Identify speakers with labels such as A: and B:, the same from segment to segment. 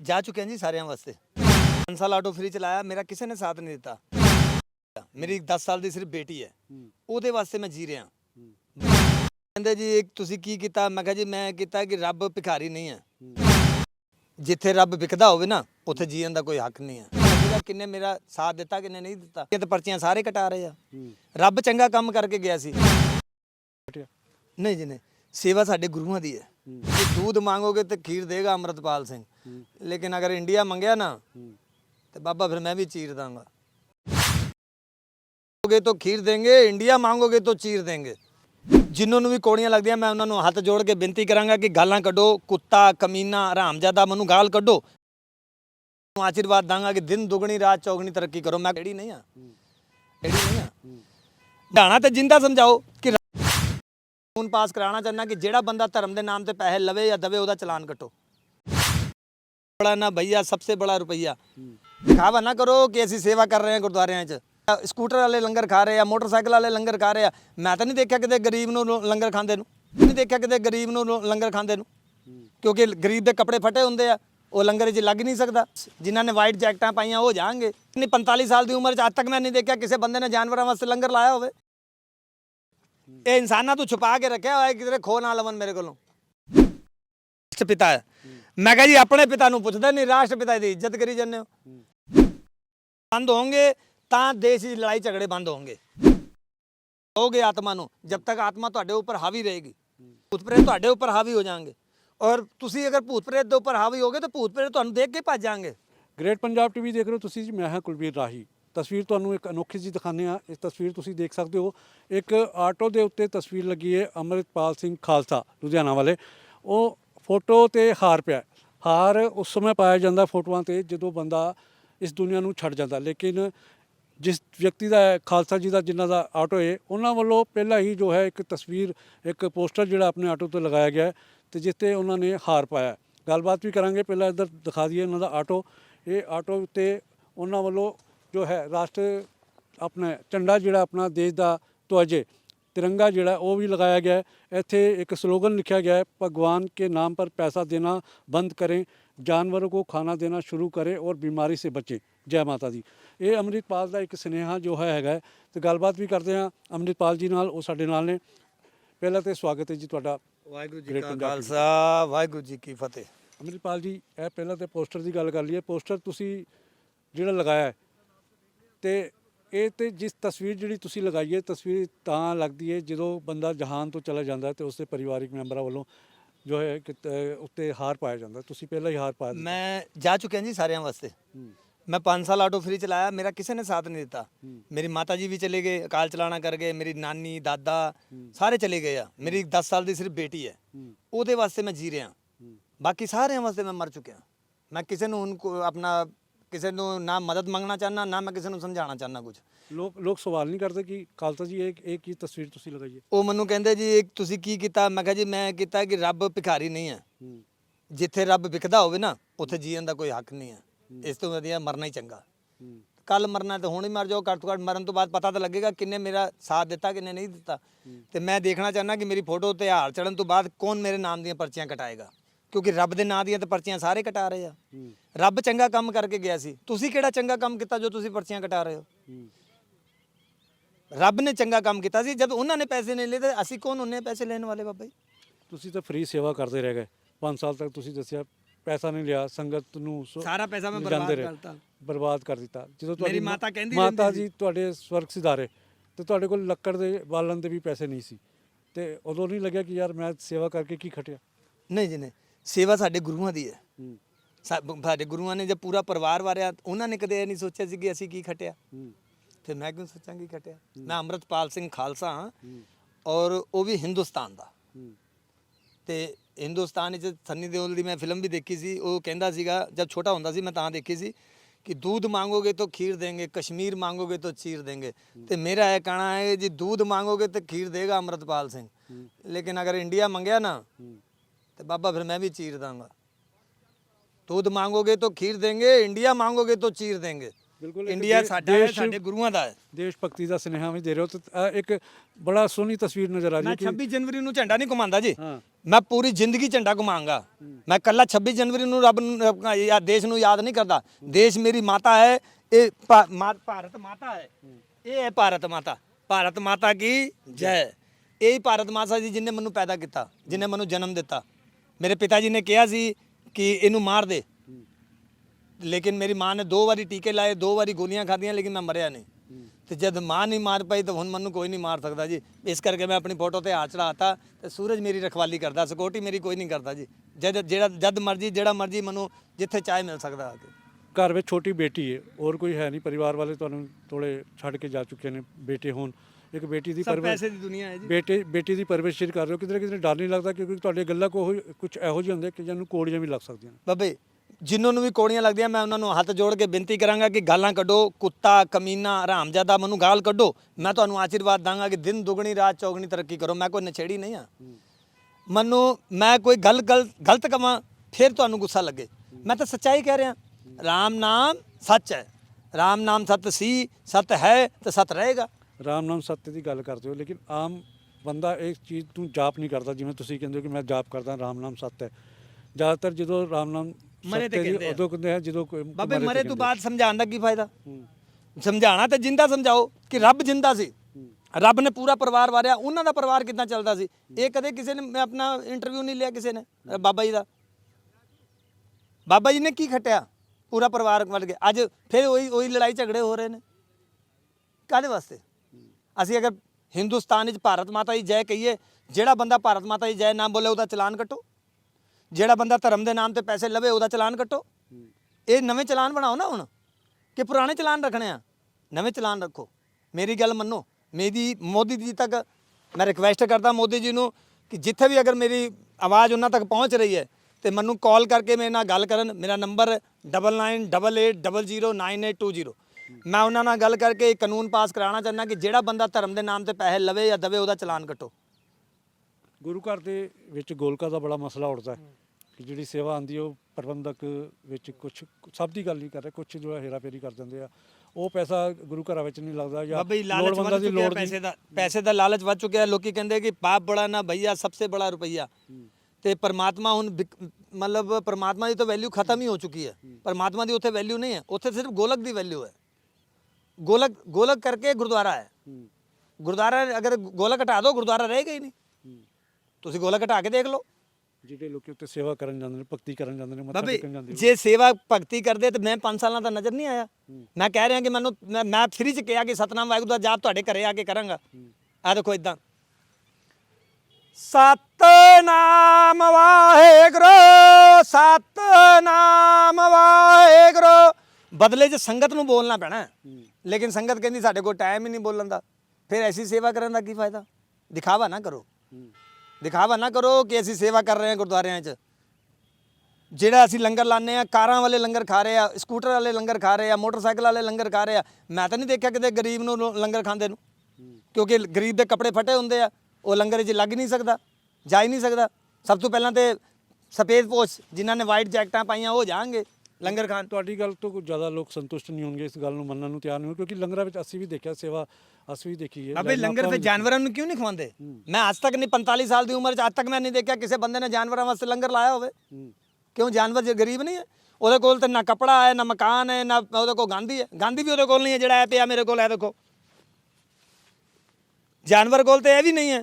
A: ਜਾ ਚੁੱਕੇ ਹਾਂ ਜੀ ਸਾਰਿਆਂ ਵਾਸਤੇ। 5 ਸਾਲ ਆਟੋ ਫ੍ਰੀ ਚਲਾਇਆ ਮੇਰਾ ਕਿਸੇ ਨੇ ਸਾਥ ਨਹੀਂ ਦਿੱਤਾ। ਮੇਰੀ 10 ਸਾਲ ਦੀ ਸਿਰਫ ਬੇਟੀ ਹੈ। ਉਹਦੇ ਵਾਸਤੇ ਮੈਂ ਜੀ ਰਿਹਾ। ਕਹਿੰਦੇ ਜੀ ਤੁਸੀਂ ਕੀ ਕੀਤਾ? ਮੈਂ ਕਿਹਾ ਜੀ ਮੈਂ ਕੀਤਾ ਕਿ ਰੱਬ ਭਿਖਾਰੀ ਨਹੀਂ ਹੈ। ਜਿੱਥੇ ਰੱਬ ਵਿਕਦਾ ਹੋਵੇ ਨਾ ਉੱਥੇ ਜੀਣ ਦਾ ਕੋਈ ਹੱਕ ਨਹੀਂ ਹੈ। ਕਿੰਨੇ ਮੇਰਾ ਸਾਥ ਦਿੱਤਾ ਕਿੰਨੇ ਨਹੀਂ ਦਿੱਤਾ? ਇਹ ਤਾਂ ਪਰਚੀਆਂ ਸਾਰੇ ਕਟਾ ਰਹੇ ਆ। ਰੱਬ ਚੰਗਾ ਕੰਮ ਕਰਕੇ ਗਿਆ ਸੀ। ਨਹੀਂ ਜੀ ਨਹੀਂ। ਸੇਵਾ ਸਾਡੇ ਗੁਰੂਆਂ ਦੀ ਹੈ। ਜੇ दूध ਮੰਗੋਗੇ ਤੇ ਖੀਰ ਦੇਗਾ ਅਮਰਤਪਾਲ ਸਿੰਘ। ਲੇਕਿਨ ਅਗਰ ਇੰਡੀਆ ਮੰਗਿਆ ਨਾ ਤੇ ਬਾਬਾ ਫਿਰ ਮੈਂ ਵੀ ਚੀਰ ਦਾਂਗਾ। ਮੰਗੋਗੇ ਤਾਂ ਖੀਰ ਦੇਂਗੇ ਇੰਡੀਆ ਮੰਗੋਗੇ ਤਾਂ ਚੀਰ ਦੇਂਗੇ। ਜਿਨ੍ਹਾਂ ਨੂੰ ਵੀ ਕੋੜੀਆਂ ਲੱਗਦੀਆਂ ਮੈਂ ਉਹਨਾਂ ਨੂੰ ਹੱਥ ਜੋੜ ਕੇ ਬੇਨਤੀ ਕਰਾਂਗਾ ਕਿ ਗਾਲਾਂ ਕੱਢੋ ਕੁੱਤਾ ਕਮੀਨਾ ਹਰਾਮਜ਼ਾਦਾ ਮੈਨੂੰ ਗਾਲ ਕੱਢੋ। ਨੂੰ ਆਸ਼ੀਰਵਾਦ ਦਾਂਗਾ ਕਿ ਦਿਨ ਦੁਗਣੀ ਰਾਤ ਚੌਗਣੀ ਤਰੱਕੀ ਕਰੋ। ਮੈਂ ਕਿਹੜੀ ਨਹੀਂ ਆ। ਕਿਹੜੀ ਨਹੀਂ ਆ। ਢਾਣਾ ਤੇ ਜਿੰਦਾ ਸਮਝਾਓ ਕਿ ਕਾਨੂੰਨ ਪਾਸ ਕਰਾਉਣਾ ਚਾਹੁੰਦਾ ਕਿ ਜਿਹੜਾ ਬੰਦਾ ਧਰਮ ਦੇ ਨਾਮ ਤੇ ਪੈਸੇ ਲਵੇ ਜਾਂ ਦਵੇ, ਉਹਦਾ ਚਲਾਨ ਕੱਟੋ। ਬੜਾ ਨਾ ਭਈਆ ਸਭ ਤੋਂ ਬੜਾ ਰੁਪਈਆ। ਦਿਖਾਵਾ ਨਾ ਕਰੋ ਕਿ ਅਸੀਂ ਸੇਵਾ ਕਰ ਰਹੇ ਹਾਂ ਗੁਰਦੁਆਰਿਆਂ 'ਚ। ਸਕੂਟਰ ਵਾਲੇ ਲੰਗਰ ਖਾ ਰਹੇ ਆ, ਮੋਟਰਸਾਈਕਲ ਵਾਲੇ ਲੰਗਰ ਖਾ ਰਹੇ ਆ। ਮੈਂ ਤਾਂ ਨਹੀਂ ਦੇਖਿਆ ਕਿਤੇ ਗਰੀਬ ਨੂੰ ਲੰਗਰ ਖਾਂਦੇ ਨੂੰ। ਨਹੀਂ ਦੇਖਿਆ ਕਿਤੇ ਗਰੀਬ ਨੂੰ ਲੰਗਰ ਖਾਂਦੇ ਨੂੰ। ਕਿਉਂਕਿ ਗਰੀਬ ਦੇ ਕੱਪੜੇ ਫਟੇ ਹੁੰਦੇ ਆ। ਉਹ ਲੰਗਰ 'ਚ ਲੱਗ ਨਹੀਂ ਸਕਦਾ। ਜਿਨ੍ਹਾਂ ਨੇ ਵਾਈਟ ਜੈਕਟਾਂ ਪਾਈਆਂ ਉਹ ਜਾਣਗੇ। ਨਹੀਂ 45 ਸਾਲ ਦੀ ਉਮਰ 'ਚ ਅੱਜ ਤੱਕ ਮੈਂ ਨਹੀਂ ਦੇਖਿਆ ਕਿਸੇ ਬੰਦੇ ਨੇ ਜਾਨਵਰਾਂ ਵਾਸਤੇ ਲੰਗਰ ਲਾਇਆ ਹੋਵੇ। ਇਹ ਇਨਸਾਨਾਂ ਤੋਂ ਛੁਪਾ ਕੇ ਰੱਖਿਆ ਹੋਇਆ ਕਿਤੇ ਖੋ ਨਾ ਲਵਨ ਮੇਰੇ ਕੋਲੋਂ ਰਾਸ਼ਟਰ ਪਿਤਾ ਮੈਂ ਕਹਾਂ ਜੀ ਆਪਣੇ ਪਿਤਾ ਨੂੰ ਪੁੱਛਦਾ ਨਹੀਂ ਰਾਸ਼ਟਰਪਿਤਾ ਦੀ ਇੱਜ਼ਤ ਕਰੀ ਜਾਂਦੇ ਹੋ ਬੰਦ ਹੋਣਗੇ ਤਾਂ ਦੇਸ਼ ਦੀ ਲੜਾਈ ਝਗੜੇ ਬੰਦ ਹੋਣਗੇ ਹੋਗੇ ਆਤਮਾ ਨੂੰ ਜਦ ਤੱਕ ਆਤਮਾ ਤੁਹਾਡੇ ਉੱਪਰ ਹਾਵੀ ਰਹੇਗੀ ਭੂਤ ਪ੍ਰੇਤ ਤੁਹਾਡੇ ਉੱਪਰ ਹਾਵੀ ਹੋ ਜਾਣਗੇ ਔਰ ਤੁਸੀਂ ਅਗਰ ਭੂਤ ਪ੍ਰੇਤ ਦੇ ਉੱਪਰ ਹਾਵੀ ਹੋਗੇ ਤਾਂ ਭੂਤ ਪ੍ਰੇਤ ਤੁਹਾਨੂੰ ਦੇਖ ਕੇ ਭੱਜ ਜਾਣਗੇ
B: ਗ੍ਰੇਟ ਪੰਜਾਬ ਟੀਵੀ ਦੇਖ ਰਹੇ ਹੋ ਤੁਸੀਂ ਜੀ ਮੈਂ ਹਾਂ ਕੁਲਬੀਰ ਰਾਹੀ ਤਸਵੀਰ ਤੁਹਾਨੂੰ ਇੱਕ ਅਨੋਖੀ ਜੀ ਦਿਖਾਉਂਦੇ ਆ ਇਸ ਤਸਵੀਰ ਤੁਸੀਂ ਦੇਖ ਸਕਦੇ ਹੋ। ਇੱਕ ਆਟੋ ਦੇ ਉੱਤੇ ਤਸਵੀਰ ਲੱਗੀ ਹੈ ਅੰਮ੍ਰਿਤਪਾਲ ਸਿੰਘ ਖਾਲਸਾ, ਲੁਧਿਆਣਾ ਵਾਲੇ। ਉਹ ਫੋਟੋ ਤੇ ਹਾਰ ਪਿਆ। ਹਾਰ ਉਸ ਸਮੇਂ ਪਾਇਆ ਜਾਂਦਾ ਫੋਟੋਆਂ ਤੇ ਜਦੋਂ ਬੰਦਾ ਇਸ ਦੁਨੀਆ ਨੂੰ ਛੱਡ ਜਾਂਦਾ। ਲੇਕਿਨ ਜਿਸ ਵਿਅਕਤੀ ਦਾ ਖਾਲਸਾ ਜੀ ਦਾ ਜਿਨ੍ਹਾਂ ਦਾ ਆਟੋ ਹੈ ਉਹਨਾਂ ਵੱਲੋਂ ਪਹਿਲਾਂ ਹੀ ਜੋ ਹੈ ਇੱਕ ਤਸਵੀਰ, ਇੱਕ ਪੋਸਟਰ ਜਿਹੜਾ ਆਪਣੇ ਆਟੋ ਤੇ ਲਗਾਇਆ ਗਿਆ ਹੈ ਤੇ ਜਿਸ ਤੇ ਉਹਨਾਂ ਨੇ ਹਾਰ ਪਾਇਆ। ਗੱਲਬਾਤ ਵੀ ਕਰਾਂਗੇ। ਪਹਿਲਾਂ ਇੱਧਰ ਦਿਖਾ ਦਈਏ ਉਹਨਾਂ ਦਾ ਆਟੋ। ਇਹ ਆਟੋ ਉੱਤੇ ਉਹਨਾਂ ਵੱਲੋਂ ਜੋ ਹੈ ਰਾਸ਼ਟਰ ਆਪਣਾ ਝੰਡਾ ਜਿਹੜਾ ਆਪਣਾ ਦੇਸ਼ ਦਾ ਧਵਜ ਹੈ, ਤਿਰੰਗਾ ਜਿਹੜਾ ਉਹ ਵੀ ਲਗਾਇਆ ਗਿਆ ਹੈ ਇੱਥੇ ਇੱਕ ਸਲੋਗਨ ਲਿਖਿਆ ਗਿਆ ਹੈ ਭਗਵਾਨ के नाम पर पैसा देना बंद करें जानवरों को खाना देना शुरू करें और बीमारी से बचें ਜੈ ਮਾਤਾ ਦੀ ਇਹ ਅੰਮ੍ਰਿਤਪਾਲ ਦਾ ਇੱਕ ਸੁਨੇਹਾ ਜੋ ਹੈ ਹੈਗਾ ਹੈ, ਤੇ ਗੱਲਬਾਤ ਵੀ ਕਰਦੇ ਹਾਂ ਅੰਮ੍ਰਿਤਪਾਲ ਜੀ ਨਾਲ ਉਹ ਸਾਡੇ ਨਾਲ ਨੇ ਪਹਿਲਾਂ ਤੇ ਸਵਾਗਤ ਹੈ ਜੀ ਤੁਹਾਡਾ
A: ਵਾਹਿਗੁਰੂ ਜੀ
B: Great
A: ਕਾ
B: Punjab
A: ਖਾਲਸਾ ਵਾਹਿਗੁਰੂ ਜੀ ਕੀ ਫਤਿਹ
B: ਅੰਮ੍ਰਿਤਪਾਲ ਜੀ ਇਹ ਪਹਿਲਾਂ ਤੇ ਪੋਸਟਰ ਦੀ ਗੱਲ ਕਰ ਲਈਏ ਪੋਸਟਰ ਤੁਸੀਂ ਜਿਹੜਾ ਲਗਾਇਆ ਹੈ ਤੇ ਇਹ ਤੇ ਜਿਸ ਤਸਵੀਰ ਜਿਹੜੀ ਤੁਸੀਂ ਲਗਾਈ ਹੈ ਤਸਵੀਰ ਤਾਂ ਲੱਗਦੀ ਹੈ ਜਦੋਂ ਬੰਦਾ ਜਹਾਨ ਤੋਂ ਚਲਾ ਜਾਂਦਾ ਤੇ ਉਸਦੇ ਪਰਿਵਾਰਿਕ ਮੈਂਬਰਾਂ ਵੱਲੋਂ ਜੋ ਹੈ ਕਿ ਉੱਤੇ ਹਾਰ ਪਾਇਆ ਜਾਂਦਾ। ਤੁਸੀਂ ਪਹਿਲਾਂ ਹੀ ਹਾਰ ਪਾ ਦਿੱਤਾ।
A: ਮੈਂ ਜਾ ਚੁੱਕਿਆ ਜੀ ਸਾਰਿਆਂ ਵਾਸਤੇ। ਮੈਂ 5 ਸਾਲ ਆਟੋ ਫ੍ਰੀ ਚਲਾਇਆ ਮੇਰਾ ਕਿਸੇ ਨੇ ਸਾਥ ਨਹੀਂ ਦਿੱਤਾ। ਮੇਰੀ ਮਾਤਾ ਜੀ ਵੀ ਚਲੇ ਗਏ ਅਕਾਲ ਚਲਾਣਾ ਕਰ ਗਏ ਮੇਰੀ ਨਾਨੀ ਦਾਦਾ ਸਾਰੇ ਚਲੇ ਗਏ ਆ। ਮੇਰੀ 10 ਸਾਲ ਦੀ ਸਿਰਫ ਬੇਟੀ ਹੈ। ਉਹਦੇ ਵਾਸਤੇ ਮੈਂ ਜੀ ਰਿਹਾ। ਬਾਕੀ ਸਾਰਿਆਂ ਵਾਸਤੇ ਮੈਂ ਮਰ ਚੁੱਕਿਆ। ਮੈਂ ਕਿਸੇ ਨੂੰ ਆਪਣਾ ਕਿਸੇ ਨੂੰ ਨਾ ਮਦਦ ਮੰਗਣਾ ਚਾਹਨਾ ਨਾ ਮੈਂ ਕਿਸੇ ਨੂੰ ਸਮਝਾਉਣਾ ਚਾਹਨਾ ਕੁਝ
B: ਲੋਕ ਲੋਕ ਸਵਾਲ ਨਹੀਂ ਕਰਦੇ ਕਿ ਖਾਲਸਾ ਜੀ ਇਹ ਇਹ ਕੀ ਤਸਵੀਰ ਤੁਸੀਂ ਲਗਾਈ ਹੈ?
A: ਉਹ ਮੈਨੂੰ ਕਹਿੰਦੇ ਜੀ ਇੱਕ ਤੁਸੀਂ ਕੀ ਕੀਤਾ? ਮੈਂ ਕਿਹਾ ਜੀ ਮੈਂ ਕੀਤਾ ਕਿ ਰੱਬ ਭਿਖਾਰੀ ਨਹੀਂ ਹੈ।
B: ਹੂੰ,
A: ਜਿੱਥੇ ਰੱਬ ਵਿਕਦਾ ਹੋਵੇ ਨਾ ਉੱਥੇ ਜੀਣ ਦਾ ਕੋਈ ਹੱਕ ਨਹੀਂ ਹੈ। ਇਸ ਤੋਂ ਵਧੀਆ ਮਰਨਾ ਹੀ ਚੰਗਾ।
B: ਹੂੰ,
A: ਕੱਲ ਮਰਨਾ ਤਾਂ ਹੁਣ ਹੀ ਮਰ ਜਾਓ ਘੱਟ ਤੋਂ ਘੱਟ ਮਰਨ ਤੋਂ ਬਾਅਦ ਪਤਾ ਤਾਂ ਲੱਗੇਗਾ ਕਿੰਨੇ ਮੇਰਾ ਸਾਥ ਦਿੱਤਾ ਕਿੰਨੇ ਨਹੀਂ ਦਿੱਤਾ। ਤੇ ਮੈਂ ਦੇਖਣਾ ਚਾਹੁੰਦਾ ਕਿ ਮੇਰੀ ਫੋਟੋ ਤੇ ਹਾਰ ਚੜਨ ਤੋਂ ਬਾਅਦ ਕੌਣ ਮੇਰੇ ਨਾਮ ਦੀਆਂ ਪਰਚੀਆਂ ਕਟਾਏਗਾ। ਕਿਉਂਕਿ ਰੱਬ ਦੇ ਨਾਂ ਦੀਆਂ ਤਾਂ ਪਰਚੀਆਂ ਸਾਰੇ ਕਟਾ ਰਹੇ ਆ। ਰੱਬ ਚੰਗਾ ਕੰਮ ਕਰਕੇ ਗਿਆ ਸੀ। ਤੁਸੀਂ ਕਿਹੜਾ ਚੰਗਾ ਕੰਮ ਕੀਤਾ ਜੋ ਤੁਸੀਂ ਪਰਚੀਆਂ ਕਟਾ ਰਹੇ ਹੋ? ਰੱਬ ਨੇ ਚੰਗਾ ਕੰਮ ਕੀਤਾ ਸੀ। ਜਦ ਉਹਨਾਂ ਨੇ ਪੈਸੇ ਨਹੀਂ ਲਏ ਤੇ ਅਸੀਂ ਕੌਣ ਹੁੰਨੇ ਪੈਸੇ ਲੈਣ ਵਾਲੇ ਬਾਬਾ ਜੀ?
B: ਤੁਸੀਂ ਤਾਂ ਫ੍ਰੀ ਸੇਵਾ ਕਰਦੇ ਰਹਿ ਗਏ। 5 ਸਾਲ ਤੱਕ ਤੁਸੀਂ ਦੱਸਿਆ ਪੈਸਾ ਨਹੀਂ ਲਿਆ ਸੰਗਤ ਨੂੰ ਸੋ-
A: ਸਾਰਾ ਪੈਸਾ ਮੈਂ
B: ਜਾਂਦੇ
A: ਬਰਬਾਦ
B: ਰਹੇ।
A: ਕਰਤਾ।
B: ਬਰਬਾਦ ਕਰ ਦਿੱਤਾ। ਜਦੋਂ
A: ਮੇਰੀ
B: ਤੁਹਾਡੀ
A: ਮਾਤਾ ਕਹਿੰਦੀ
B: ਮਾਤਾ
A: ਰਹਿੰਦੀ
B: ਜੀ ਤੁਹਾਡੇ ਸਵਰਗ ਸਿਧਾਰੇ ਤੇ ਤੁਹਾਡੇ ਕੋਲ ਲੱਕੜ ਦੇ ਬਾਲਣ ਦੇ ਵੀ ਪੈਸੇ ਨਹੀਂ ਸੀ। ਤੇ ਉਦੋਂ ਨਹੀਂ ਲੱਗਿਆ ਕਿ ਯਾਰ ਮੈਂ ਸੇਵਾ ਕਰਕੇ ਕੀ ਖਟਿਆ?
A: ਨਹੀਂ ਜੀ ਨਹੀਂ। ਸੇਵਾ ਸਾਡੇ ਗੁਰੂਆਂ ਦੀ ਹੈ
B: ਹੂੰ
A: ਸਾ- ਸਾਡੇ ਗੁਰੂਆਂ ਨੇ ਜਦ ਪੂਰਾ ਪਰਿਵਾਰ ਵਾਰਿਆ ਉਹਨਾਂ ਨੇ ਕਦੇ ਇਹ ਨਹੀਂ ਸੋਚਿਆ ਸੀ ਕਿ ਅਸੀਂ ਕੀ ਖਟਿਆ
B: ਹੂੰ
A: ਫਿਰ ਮੈਂ ਕਿਉਂ ਸੋਚਾਂਗੀ ਖਟਿਆ ਮੈਂ ਅੰਮ੍ਰਿਤਪਾਲ ਸਿੰਘ ਖਾਲਸਾ ਹਾਂ
B: ਹੂੰ,
A: ਔਰ ਉਹ ਵੀ ਹਿੰਦੁਸਤਾਨ ਦਾ
B: ਹੂੰ
A: ਤੇ ਹਿੰਦੁਸਤਾਨ ਵਿੱਚ ਸੰਨੀ ਦਿਓਲ ਦੀ ਮੈਂ ਫਿਲਮ ਵੀ ਦੇਖੀ ਸੀ ਉਹ ਕਹਿੰਦਾ ਸੀਗਾ ਜਦ ਛੋਟਾ ਹੁੰਦਾ ਸੀ ਮੈਂ ਤਾਂ ਦੇਖੀ ਸੀ ਕਿ दूध मांगोगे तो खीर देंगे कश्मीर मांगोगे तो चीर देंगे ਤੇ ਮੇਰਾ ਇਹ ਕਹਿਣਾ ਹੈ ਜੀ दूध मांगोगे तो खीर देगा अमृतपाल ਸਿੰਘ ਲੇਕਿਨ ਅਗਰ ਇੰਡੀਆ ਮੰਗਿਆ ਨਾ
B: ਹੂੰ
A: ਤੇ ਬਾਬਾ ਫਿਰ ਮੈਂ ਵੀ ਚੀਰ ਦਾਂਗਾ दूध मांगोगे तो खीर देंगे इंडिया मांगोगे तो चीर देंगे
B: ਬਿਲਕੁਲ ਇੱਕ
A: ਇੰਡੀਆ
B: ਦੇ-
A: ਸਾਡਾ ਹੈ
B: ਦੇਸ਼-
A: ਸਾਡੇ ਗੁਰੂਆਂ ਦਾ ਹੈ
B: ਦੇਸ਼ ਭਗਤੀ ਦਾ ਸੁਨੇਹਾ ਵੀ ਦੇ ਰਹੇ ਹੋ ਤੇ ਆਹ ਇੱਕ ਬੜਾ ਸੋਹਣੀ ਤਸਵੀਰ ਨਜ਼ਰ ਆ ਰਹੀ
A: ਮੈਂ
B: ਹੈ ਕਿ
A: 26 ਜਨਵਰੀ ਨੂੰ ਝੰਡਾ ਨਹੀਂ ਘੁਮਾਉਂਦਾ ਜੀ
B: ਹਾਂ
A: ਮੈਂ ਪੂਰੀ ਜ਼ਿੰਦਗੀ ਝੰਡਾ ਘੁਮਾਉਂਗਾ ਮੈਂ ਕੱਲਾ 26 ਜਨਵਰੀ ਨੂੰ ਰੱਬ ਨੂੰ ਰੱਬ- ਯਾ ਦੇਸ਼ ਨੂੰ ਯਾਦ ਨਹੀਂ ਕਰਦਾ ਦੇਸ਼ ਮੇਰੀ ਮਾਤਾ ਹੈ ਇਹ ਭਾ- ਮਾ- ਭਾਰਤ ਮਾਤਾ ਹੈ ਇਹ ਹੈ ਭਾਰਤ ਮਾਤਾ ਭਾਰਤ ਮਾਤਾ ਕੀ ਜੈ ਇਹ ਹੀ ਭਾਰਤ ਮਾਤਾ ਜੀ ਜਿਨੇ ਮੈਨੂੰ ਪੈਦਾ ਕੀਤਾ ਜਿਨੇ ਮੈਨੂੰ ਜਨਮ ਦਿੱਤਾ ਮੇਰੇ ਪਿਤਾ ਜੀ ਨੇ ਕਿਹਾ ਸੀ ਕਿ ਇਹਨੂੰ ਮਾਰ ਦੇ। ਲੇਕਿਨ ਮੇਰੀ ਮਾਂ ਨੇ ਦੋ ਵਾਰੀ ਟੀਕੇ ਲਾਏ, ਦੋ ਵਾਰੀ ਗੋਲੀਆਂ ਖਾਧੀਆਂ, ਲੇਕਿਨ ਮੈਂ ਮਰਿਆ ਨਹੀਂ। ਤੇ ਜਦ ਮਾਂ ਨਹੀਂ ਮਾਰ ਪਾਈ, ਤਾਂ ਹੁਣ ਮੈਨੂੰ ਕੋਈ ਨਹੀਂ ਮਾਰ ਸਕਦਾ ਜੀ। ਇਸ ਕਰਕੇ ਮੈਂ ਆਪਣੀ ਫੋਟੋ ਤੇ ਹੱਥ ਚੜਾਤਾ ਤੇ ਸੂਰਜ ਮੇਰੀ ਰਖਵਾਲੀ ਕਰਦਾ ਸਿਕਿਉਰਿਟੀ ਮੇਰੀ ਕੋਈ ਨਹੀਂ ਕਰਦਾ ਜੀ। ਜਦ ਜਿਹੜਾ ਜਦ ਮਰਜ਼ੀ, ਜਿਹੜਾ ਮਰਜ਼ੀ ਮੈਨੂੰ ਜਿੱਥੇ ਚਾਹੇ ਮਿਲ ਸਕਦਾ ਆ ਕੇ।
B: ਘਰ ਵਿੱਚ ਛੋਟੀ ਬੇਟੀ ਹੈ ਹੋਰ ਕੋਈ ਹੈ ਨਹੀਂ? ਪਰਿਵਾਰ ਵਾਲੇ ਤੁਹਾਨੂੰ ਥੋੜੇ ਛੱਡ ਕੇ ਜਾ ਚੁੱਕੇ ਨੇ ਬੇਟੇ ਹੋਣ। ਇੱਕ ਬੇਟੀ ਦੀ
A: ਸਭ
B: ਪਰਵਰਿਸ਼
A: ਪੈਸੇ ਦੀ ਦੁਨੀਆ ਹੈ ਜੀ।
B: ਬੇਟੇ ਬੇਟੀ ਦੀ ਪਰਵਰਿਸ਼ ਕਰ ਰਹੇ ਹੋ। ਕਿਧਰੇ ਕਿਧਰੇ ਡਰ ਨਹੀਂ ਲੱਗਦਾ ਕਿਉਂਕਿ ਤੁਹਾਡੇ ਗੱਲਾਂ ਕੋ ਕੁਝ ਇਹੋ ਜਿਹੇ ਹੁੰਦੇ ਕਿ ਜਿਹਨੂੰ ਕੋੜੀਆਂ ਵੀ ਲੱਗ ਸਕਦੀਆਂ ਨੇ।
A: ਬਾਬੇ ਜਿਨ੍ਹਾਂ ਨੂੰ ਵੀ ਕੋੜੀਆਂ ਲੱਗਦੀਆਂ ਮੈਂ ਉਹਨਾਂ ਨੂੰ ਹੱਥ ਜੋੜ ਕੇ ਬੇਨਤੀ ਕਰਾਂਗਾ ਕਿ ਗਾਲਾਂ ਕੱਢੋ ਕੁੱਤਾ ਕਮੀਨਾ ਹਰਾਮਜ਼ਾਦਾ ਮੈਨੂੰ ਗਾਲ ਕੱਢੋ। ਮੈਂ ਤੁਹਾਨੂੰ ਆਸ਼ੀਰਵਾਦ ਦਾਂਗਾ ਕਿ ਦਿਨ ਦੁਗਣੀ ਰਾਤ ਚੌਗਣੀ ਤਰੱਕੀ ਕਰੋ। ਮੈਂ ਕੋਈ ਨਛੇੜੀ ਨਹੀਂ ਆ ਮੈਨੂੰ ਮੈਂ ਕੋਈ ਗੱਲ ਗਲ ਗਲਤ ਕਵਾਂ ਫਿਰ ਤੁਹਾਨੂੰ ਗੁੱਸਾ ਲੱਗੇ। ਮੈਂ ਤਾਂ ਸੱਚਾਈ ਕਹਿ ਰਿਹਾ। ਰਾਮ ਨਾਮ ਸੱਚ ਹੈ। ਰਾਮ ਨਾਮ ਸਤ ਸੀ ਸਤ ਹੈ ਤੇ ਸਤ ਰਹੇਗਾ।
B: ਰਾਮ ਨਾਮ ਸੱਤ ਦੀ ਗੱਲ ਕਰਦੇ ਹੋ ਲੇਕਿਨ ਆਮ ਬੰਦਾ ਇਸ ਚੀਜ਼ ਨੂੰ ਜਾਪ ਨਹੀਂ ਕਰਦਾ ਜਿਵੇਂ ਤੁਸੀਂ ਕਹਿੰਦੇ ਹੋ ਕਿ ਮੈਂ ਜਾਪ ਕਰਦਾ ਰਾਮ ਨਾਮ ਸੱਤ ਹੈ। ਜ਼ਿਆਦਾਤਰ ਜਦੋਂ ਰਾਮ ਨਾਮ
A: ਮਰੇ ਤੇ ਕਹਿੰਦੇ।
B: ਉਦੋਂ ਕਹਿੰਦੇ ਆ ਜਦੋਂ ਕੋਈ
A: ਬਾਬੇ ਮਰੇ ਤੋਂ। ਬਾਅਦ ਸਮਝਾਉਣ ਦਾ ਕੀ ਫਾਇਦਾ? ਸਮਝਾਣਾ ਤੇ ਜਿੰਦਾ ਸਮਝਾਓ ਕਿ ਰੱਬ ਜਿੰਦਾ ਸੀ। ਰੱਬ ਨੇ ਪੂਰਾ ਪਰਿਵਾਰ ਵਾਰਿਆ ਉਹਨਾਂ ਦਾ ਪਰਿਵਾਰ ਕਿੱਦਾਂ ਚੱਲਦਾ ਸੀ? ਇਹ ਕਦੇ ਕਿਸੇ ਨੇ ਮੈਂ ਆਪਣਾ ਇੰਟਰਵਿਊ ਨਹੀਂ ਲਿਆ ਕਿਸੇ ਨੇ ਬਾਬਾ ਜੀ ਦਾ। ਬਾਬਾ ਜੀ ਨੇ ਕੀ ਖਟਿਆ? ਪੂਰਾ ਪਰਿਵਾਰ ਵੱਲ ਗਿਆ। ਅੱਜ ਫਿਰ ਉਹੀ ਉਹੀ ਲੜਾਈ ਝਗੜੇ ਹੋ ਰਹੇ ਨੇ। ਕਾਹਦੇ ਵਾਸਤੇ? ਅਸੀਂ ਅਗਰ ਹਿੰਦੁਸਤਾਨ ਵਿੱਚ ਭਾਰਤ ਮਾਤਾ ਦੀ ਜੈ ਕਹੀਏ, ਜਿਹੜਾ ਬੰਦਾ ਭਾਰਤ ਮਾਤਾ ਦੀ ਜੈ ਨਾਮ ਬੋਲੇ ਉਹਦਾ ਚਲਾਨ ਕੱਟੋ। ਜਿਹੜਾ ਬੰਦਾ ਧਰਮ ਦੇ ਨਾਮ ਤੇ ਪੈਸੇ ਲਵੇ ਉਹਦਾ ਚਲਾਨ ਕੱਟੋ। ਇਹ ਨਵੇਂ ਚਲਾਨ ਬਣਾਓ ਨਾ ਹੁਣ, ਕਿ ਪੁਰਾਣੇ ਚਲਾਨ ਰੱਖਣੇ ਆ। ਨਵੇਂ ਚਲਾਨ ਰੱਖੋ। ਮੇਰੀ ਗੱਲ ਮੰਨੋ, ਮੇਰੀ, ਮੋਦੀ ਜੀ ਤੱਕ ਮੈਂ ਰਿਕਵੈਸਟ ਕਰਦਾ ਮੋਦੀ ਜੀ ਨੂੰ ਕਿ ਜਿੱਥੇ ਵੀ ਅਗਰ ਮੇਰੀ ਆਵਾਜ਼ ਉਹਨਾਂ ਤੱਕ ਪਹੁੰਚ ਰਹੀ ਹੈ, ਤੇ ਮੈਨੂੰ ਕਾਲ ਕਰਕੇ ਮੇਰੇ ਨਾਲ ਗੱਲ ਕਰਨ। ਮੇਰਾ ਨੰਬਰ 9988009820 ਮੈਂ ਉਹਨਾਂ ਨਾਲ ਗੱਲ ਕਰਕੇ ਕਾਨੂੰਨ ਪਾਸ ਕਰਾਉਣਾ ਚਾਹੁੰਦਾ ਕਿ ਜਿਹੜਾ ਬੰਦਾ ਧਰਮ ਦੇ ਨਾਮ ਤੇ ਪੈਸੇ ਲਵੇ ਜਾਂ ਦਵੇ ਉਹਦਾ ਚਲਾਨ ਕੱਟੋ।
B: ਗੁਰੂ ਘਰ ਦੇ ਵਿੱਚ ਗੋਲਕਾ ਦਾ ਬੜਾ ਮਸਲਾ ਉੱਠਦਾ ਹੈ ਕਿ ਜਿਹੜੀ ਸੇਵਾ ਆਂਦੀ ਉਹ ਪ੍ਰਬੰਧਕ ਵਿੱਚ ਕੁਝ ਸਭ ਦੀ ਗੱਲ ਨਹੀਂ ਕਰ ਰਹੇ ਕੁਝ ਜੋ ਹੇਰਾ ਫੇਰੀ ਕਰ ਦਿੰਦੇ ਆ। ਉਹ ਪੈਸਾ ਗੁਰੂ ਘਰਾਂ ਵਿੱਚ ਨਹੀਂ ਲੱਗਦਾ ਜਾਂ
A: ਬਾਬਾ ਜੀ ਲਾਲਚ ਵੱਧ ਚੁੱਕਿਆ ਪੈਸੇ ਦਾ ਪੈਸੇ ਦਾ ਲਾਲਚ ਵੱਧ ਚੁੱਕਿਆ। ਲੋਕੀ ਕਹਿੰਦੇ ਕਿ ਪਾਪ ਬੜਾ ਨਾ ਭਈਆ ਸਭ ਤੋਂ ਬੜਾ ਰੁਪਈਆ। ਤੇ ਪਰਮਾਤਮਾ ਹੁਣ ਮਤਲਬ ਪਰਮਾਤਮਾ ਦੀ ਤਾਂ ਵੈਲਿਊ ਖਤਮ ਹੀ ਹੋ ਚੁੱਕੀ ਹੈ। ਪਰਮਾਤਮਾ ਦੀ ਉੱਥੇ ਵੈਲਿਊ ਨਹੀਂ ਹੈ। ਉੱਥੇ ਸਿਰਫ ਗੋਲਕ ਦੀ ਵੈਲਿਊ ਹੈ। ਗੋਲਕ ਗੋਲਕ ਕਰਕੇ ਗੁਰਦੁਆਰਾ ਹੈ। ਗੁਰਦੁਆਰਾ ਅਗਰ ਗੋਲਕ ਹਟਾ ਦੋ ਗੁਰਦੁਆਰਾ ਰਹੇਗਾ ਹੀ ਨਹੀਂ। ਤੁਸੀਂ ਗੋਲਕ ਹਟਾ ਕੇ ਦੇਖ ਲਓ।
B: ਜਿਹੜੇ ਲੋਕੀ ਉੱਤੇ ਸੇਵਾ ਕਰਨ ਜਾਂਦੇ ਨੇ ਭਗਤੀ ਕਰਨ ਜਾਂਦੇ ਨੇ ਮੱਥਾ ਟੇਕਣ ਜਾਂਦੇ ਨੇ।
A: ਜੇ ਸੇਵਾ ਭਗਤੀ ਕਰਦੇ ਤੇ ਮੈਂ 5 ਸਾਲਾਂ ਦਾ ਨਜ਼ਰ ਨਹੀਂ ਆਇਆ। ਮੈਂ ਕਹਿ ਰਿਹਾ ਕਿ ਮੈਨੂੰ ਮੈਂ- ਫ੍ਰੀ ਚ ਕਿਹਾ ਕਿ ਸਤਨਾਮ ਵਾਹਿਗੁਰੂ ਦਾ ਜਾਪ ਤੁਹਾਡੇ ਘਰੇ ਆ ਕੇ ਕਰਾਂਗਾ। ਆ ਦੇਖੋ ਇਦਾਂ ਸਤਨਾਮ ਵਾਹਿਗੁਰੂ ਸਤਨਾਮ ਵਾਹਿਗੁਰੂ। ਬਦਲੇ 'ਚ ਸੰਗਤ ਨੂੰ ਬੋਲਣਾ ਪੈਣਾ। ਲੇਕਿਨ ਸੰਗਤ ਕਹਿੰਦੀ ਸਾਡੇ ਕੋਲ ਟਾਈਮ ਹੀ ਨਹੀਂ ਬੋਲਣ ਦਾ। ਫਿਰ ਐਸੀ ਸੇਵਾ ਕਰਨ ਦਾ ਕੀ ਫਾਇਦਾ? ਦਿਖਾਵਾ ਨਾ ਕਰੋ। ਦਿਖਾਵਾ ਨਾ ਕਰੋ ਕਿ ਅਸੀਂ ਸੇਵਾ ਕਰ ਰਹੇ ਹਾਂ ਗੁਰਦੁਆਰਿਆਂ 'ਚ। ਜਿਹੜਾ ਅਸੀਂ ਲੰਗਰ ਲਾਣੇ ਆ ਕਾਰਾਂ ਵਾਲੇ ਲੰਗਰ ਖਾ ਰਹੇ ਆ, ਸਕੂਟਰ ਵਾਲੇ ਲੰਗਰ ਖਾ ਰਹੇ ਆ, ਮੋਟਰਸਾਈਕਲ ਵਾਲੇ ਲੰਗਰ ਖਾ ਰਹੇ ਆ, ਮੈਂ ਤਾਂ ਨਹੀਂ ਦੇਖਿਆ ਕਿਤੇ ਗਰੀਬ ਨੂੰ ਲੰਗਰ ਖਾਂਦੇ ਨੂੰ। ਕਿਉਂਕਿ ਗਰੀਬ ਦੇ ਕੱਪੜੇ ਫਟੇ ਹੁੰਦੇ ਆ, ਉਹ ਲੰਗਰ 'ਚ ਲੱਗ ਨਹੀਂ ਸਕਦਾ, ਜਾ ਹੀ ਨਹੀਂ ਸਕਦਾ। ਸਭ ਤੋਂ ਪਹਿਲਾਂ ਤੇ ਸਫੇਦ ਪੋਸ਼, ਜਿਨ੍ਹਾਂ ਨੇ ਵਾਈਟ ਜੈਕਟਾਂ ਪਾਈਆਂ, ਉਹ ਜਾਣਗੇ। ਲੰਗਰ ਖਾਣ
B: ਤੁਹਾਡੀ ਗੱਲ ਤੋਂ ਕੁਝ ਜ਼ਿਆਦਾ ਲੋਕ ਸੰਤੁਸ਼ਟ ਨਹੀਂ ਹੋਣਗੇ ਇਸ ਗੱਲ ਨੂੰ ਮੰਨਣ ਨੂੰ ਤਿਆਰ ਨਹੀਂ ਕਿਉਂਕਿ ਲੰਗਰਾਂ ਵਿੱਚ ਅਸੀਂ ਵੀ ਦੇਖਿਆ ਸੇਵਾ ਅਸੀਂ ਵੀ ਦੇਖੀ ਹੈ
A: ਅਬੇ ਲੰਗਰ
B: ਵੀ
A: ਜਾਨਵਰਾਂ ਨੂੰ ਕਿਉਂ ਨਹੀਂ ਖਵਾਉਂਦੇ? ਮੈਂ ਅੱਜ ਤੱਕ ਨਹੀਂ 45 ਸਾਲ ਦੀ ਉਮਰ 'ਚ ਅੱਜ ਤੱਕ ਮੈਂ ਨਹੀਂ ਦੇਖਿਆ ਕਿਸੇ ਬੰਦੇ ਨੇ ਜਾਨਵਰਾਂ ਵਾਸਤੇ ਲੰਗਰ ਲਾਇਆ ਹੋਵੇ।
B: ਹੂੰ,
A: ਕਿਉਂ? ਜਾਨਵਰ ਜੇ ਗਰੀਬ ਨਹੀਂ ਹੈ। ਉਹਦੇ ਕੋਲ ਤੇ ਨਾ ਕਪੜਾ ਹੈ ਨਾ ਮਕਾਨ ਹੈ ਨਾ ਉਹਦੇ ਕੋਲ ਗਾਂਧੀ ਹੈ। ਗਾਂਧੀ ਵੀ ਉਹਦੇ ਕੋਲ ਨਹੀਂ ਹੈ ਜਿਹੜਾ ਇਹ ਪਿਆ ਮੇਰੇ ਕੋਲ ਹੈ ਦੇਖੋ। ਜਾਨਵਰ ਕੋਲ ਤੇ ਇਹ ਵੀ ਨਹੀਂ ਹੈ।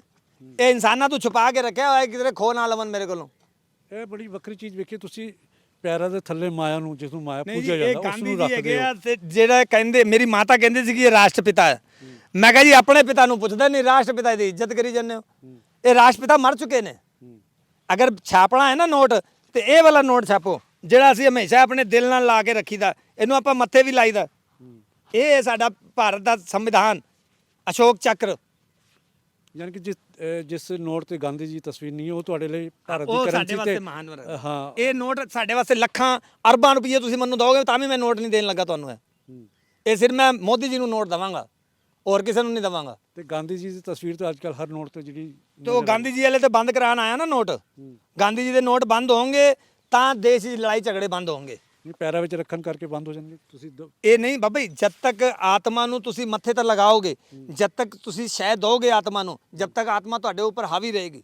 A: ਇਹ ਇਨਸਾਨਾਂ ਤੋਂ ਛੁਪਾ ਕੇ ਰੱਖਿਆ ਹੋਇਆ ਹੈ ਕਿਧਰੇ ਖੋ ਨਾ ਲਵਨ ਮੇਰੇ ਕੋਲੋਂ।
B: ਇਹ ਬੜੀ ਵੱਖਰੀ ਚੀਜ਼ ਵੇਖੀ ਤੁਸੀਂ ਪੈਰਾਂ ਦੇ ਥੱਲੇ ਮਾਇਆ ਨੂੰ ਜਿਸ ਨੂੰ ਮਾਇਆ ਪੂਜਿਆ ਜਾਂਦਾ ਉਸ ਨੂੰ ਰੱਖਦੇ ਹੋ।
A: ਜਿਹੜਾ ਕਹਿੰਦੇ ਮੇਰੀ ਮਾਤਾ ਕਹਿੰਦੀ ਸੀ ਕਿ ਇਹ ਰਾਸ਼ਟਰਪਿਤਾ ਹੈ। ਮੈਂ ਕਿਹਾ ਜੀ ਆਪਣੇ ਪਿਤਾ ਨੂੰ ਪੁੱਛਦਾ ਨਹੀਂ ਰਾਸ਼ਟਰਪਿਤਾ ਦੀ ਇੱਜ਼ਤ ਕਰੀ ਜਾਂਦੇ ਹੋ? ਇਹ ਰਾਸ਼ਟਰਪਿਤਾ ਮਰ ਚੁੱਕੇ ਨੇ। ਅਗਰ ਛਾਪਣਾ ਹੈ ਨਾ ਨੋਟ ਤੇ ਇਹ ਵਾਲਾ ਨੋਟ ਛਾਪੋ ਜਿਹੜਾ ਅਸੀਂ ਹਮੇਸ਼ਾ ਆਪਣੇ ਦਿਲ ਨਾਲ ਲਾ ਕੇ ਰੱਖੀਦਾ ਇਹਨੂੰ ਆਪਾਂ ਮੱਥੇ ਵੀ ਲਾਈਦਾ। ਇਹ ਹੈ ਸਾਡਾ ਭਾਰਤ ਦਾ ਸੰਵਿਧਾਨ ਅਸ਼ੋਕ ਚੱਕਰ।
B: ਯਾਨੀ ਕਿ ਜਿਸ ਜਿਸ ਨੋਟ ਤੇ ਗਾਂਧੀ ਜੀ ਤਸਵੀਰ ਨਹੀਂ ਉਹ ਤੁਹਾਡੇ ਲਈ ਭਾਰਤ ਦੀ
A: ਉਹ
B: ਕਰੰਸੀ ਤੇ
A: ਮਹਾਨ ਵਰ
B: ਹਾਂ।
A: ਇਹ ਨੋਟ ਸਾਡੇ ਵਾਸਤੇ ਲੱਖਾਂ ਅਰਬਾਂ ਰੁਪਏ ਤੁਸੀਂ ਮੈਨੂੰ ਦੋਗੇ ਤਾਂ ਵੀ ਮੈਂ ਨੋਟ ਨਹੀਂ ਦੇਣ ਲੱਗਾ ਤੁਹਾਨੂੰ ਇਹ।
B: ਹੂੰ।
A: ਇਹ ਸਿਰ ਮੈਂ ਮੋਦੀ ਜੀ ਨੂੰ ਨੋਟ ਦਵਾਂਗਾ ਹੋਰ ਕਿਸੇ ਨੂੰ ਨਹੀਂ ਦਵਾਂਗਾ।
B: ਤੇ ਗਾਂਧੀ ਜੀ ਦੀ ਤਸਵੀਰ ਤਾਂ ਅੱਜਕੱਲ ਹਰ ਨੋਟ ਤੇ ਜਿਹੜੀ
A: ਤੇ ਉਹ ਗਾਂਧੀ ਜੀ ਵਾਲੇ ਤੇ ਬੰਦ ਕਰਾਉਣ ਆਇਆ ਨਾ ਨੋਟ? ਗਾਂਧੀ ਜੀ ਦੇ ਨੋਟ ਬੰਦ ਹੋਣਗੇ ਤਾਂ ਦੇਸ਼ ਦੀ ਲੜਾਈ ਝਗੜੇ ਬੰਦ ਹੋਣਗੇ।
B: ਨਹੀਂ ਪੈਰਾਂ ਵਿੱਚ ਰੱਖਣ ਕਰਕੇ ਬੰਦ ਹੋ ਜਾਣਗੇ। ਤੁਸੀਂ
A: ਇਹ ਨਹੀਂ ਬਾਬਾ ਜਦ ਤੱਕ ਆਤਮਾ ਨੂੰ ਤੁਸੀਂ ਮੱਥੇ ਤੇ ਲਗਾਓਗੇ ਜਦ ਤੱਕ ਤੁਸੀਂ ਸ਼ਹਿ ਦੋਗੇ ਆਤਮਾ ਨੂੰ ਜਦ ਤੱਕ ਆਤਮਾ ਤੁਹਾਡੇ ਉੱਪਰ ਹਾਵੀ ਰਹੇਗੀ।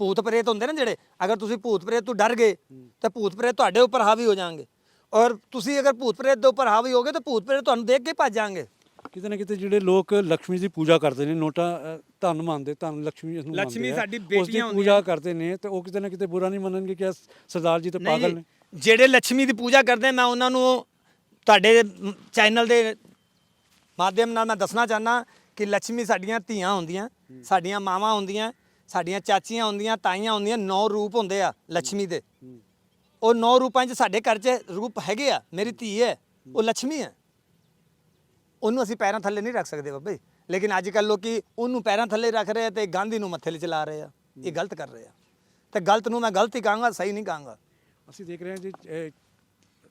A: ਭੂਤ ਪ੍ਰੇਤ ਹੁੰਦੇ ਨੇ ਜਿਹੜੇ ਅਗਰ ਤੁਸੀਂ ਭੂਤ ਪ੍ਰੇਤ ਤੋਂ ਡਰ ਗਏ ਤਾਂ ਭੂਤ ਪ੍ਰੇਤ ਤੁਹਾਡੇ ਉੱਪਰ ਹਾਵੀ ਹੋ ਜਾਣਗੇ। ਔਰ ਤੁਸੀਂ ਅਗਰ ਭੂਤ ਪ੍ਰੇਤ ਦੇ ਉੱਪਰ ਹਾਵੀ ਹੋਗੇ ਤਾਂ ਭੂਤ ਪ੍ਰੇਤ ਤੁਹਾਨੂੰ ਦੇਖ ਕੇ ਭੱਜ ਜਾਣਗੇ।
B: ਕਿਤੇ ਨਾ ਕਿਤੇ ਜਿਹੜੇ ਲੋਕ ਲక్ష్ਮੀ ਦੀ ਪੂਜਾ ਕਰਦੇ ਨੇ ਨੋਟਾ ਅ, ਮੰਨਦੇ ਧਨ ਲక్ష్ਮੀ ਨੂੰ ਮੰਨਦੇ ਲక్ష్ਮੀ
A: ਸਾਡੀ ਬੇਟੀਆਂ ਹੁੰਦੀਆਂ
B: ਪੂਜਾ ਕਰਦੇ ਨੇ ਤੇ ਉਹ ਕਿਤੇ ਨਾ ਕਿਤੇ ਬੁਰਾ ਨਹੀਂ ਮੰਨਣਗੇ ਕਿ ਸਰਦਾਰ ਜੀ ਤਾਂ
A: ਨਹੀਂ
B: ਪਾਗਲ
A: ਨੇ। ਜਿਹੜੇ ਲక్ష్ਮੀ ਦੀ ਪੂਜਾ ਕਰਦੇ ਮੈਂ ਉਹਨਾਂ ਨੂੰ ਤੁਹਾਡੇ ਚੈਨਲ ਦੇ ਮਾਧਿਅਮ ਨਾਲ ਮੈਂ ਦੱਸਣਾ ਚਾਹਨਾ ਕਿ ਲక్ష్ਮੀ ਸਾਡੀਆਂ ਧੀਆਂ ਹੁੰਦੀਆਂ, ਸਾਡੀਆਂ ਮਾਵਾਂ ਹੁੰਦੀਆਂ, ਸਾਡੀਆਂ ਚਾਚੀਆਂ ਹੁੰਦੀਆਂ, ਤਾਈਆਂ ਹੁੰਦੀਆਂ, ਨੌ ਰੂਪ ਹੁੰਦੇ ਆ ਲక్ష్ਮੀ ਦੇ। ਉਹ ਨੌ ਰੂਪਾਂ 'ਚ ਸਾਡੇ ਘਰ 'ਚ ਰੂਪ ਹੈਗੇ ਆ, ਮੇਰੀ ਧੀ ਹੈ, ਉਹ ਲక్ష్ਮੀ ਹੈ। ਉਹਨੂੰ ਅਸੀਂ ਪੈਰਾਂ ਥੱਲੇ ਨਹੀਂ ਰੱਖ ਸਕਦੇ ਬਾਬੇ, ਲੇਕਿਨ ਅੱਜ ਕੱਲ ਲੋਕੀ ਉਹਨੂੰ ਪੈਰਾਂ ਥੱਲੇ ਰੱਖ ਰਹੇ ਤੇ ਗਾਂਧੀ ਨੂੰ ਮੱਥੇ 'ਤੇ ਚਲਾ ਰਹੇ ਆ, ਇਹ ਗਲਤ ਕਰ ਰਹੇ ਆ। ਤੇ ਗਲਤ ਨੂੰ ਮੈਂ ਗਲਤ ਹੀ ਕਹਾਂਗਾ, ਸਹੀ ਨਹੀਂ ਕਹਾਂਗਾ।
B: ਅਸੀਂ ਦੇਖ ਰਹੇ ਹਾਂ ਜੀ ਇਹ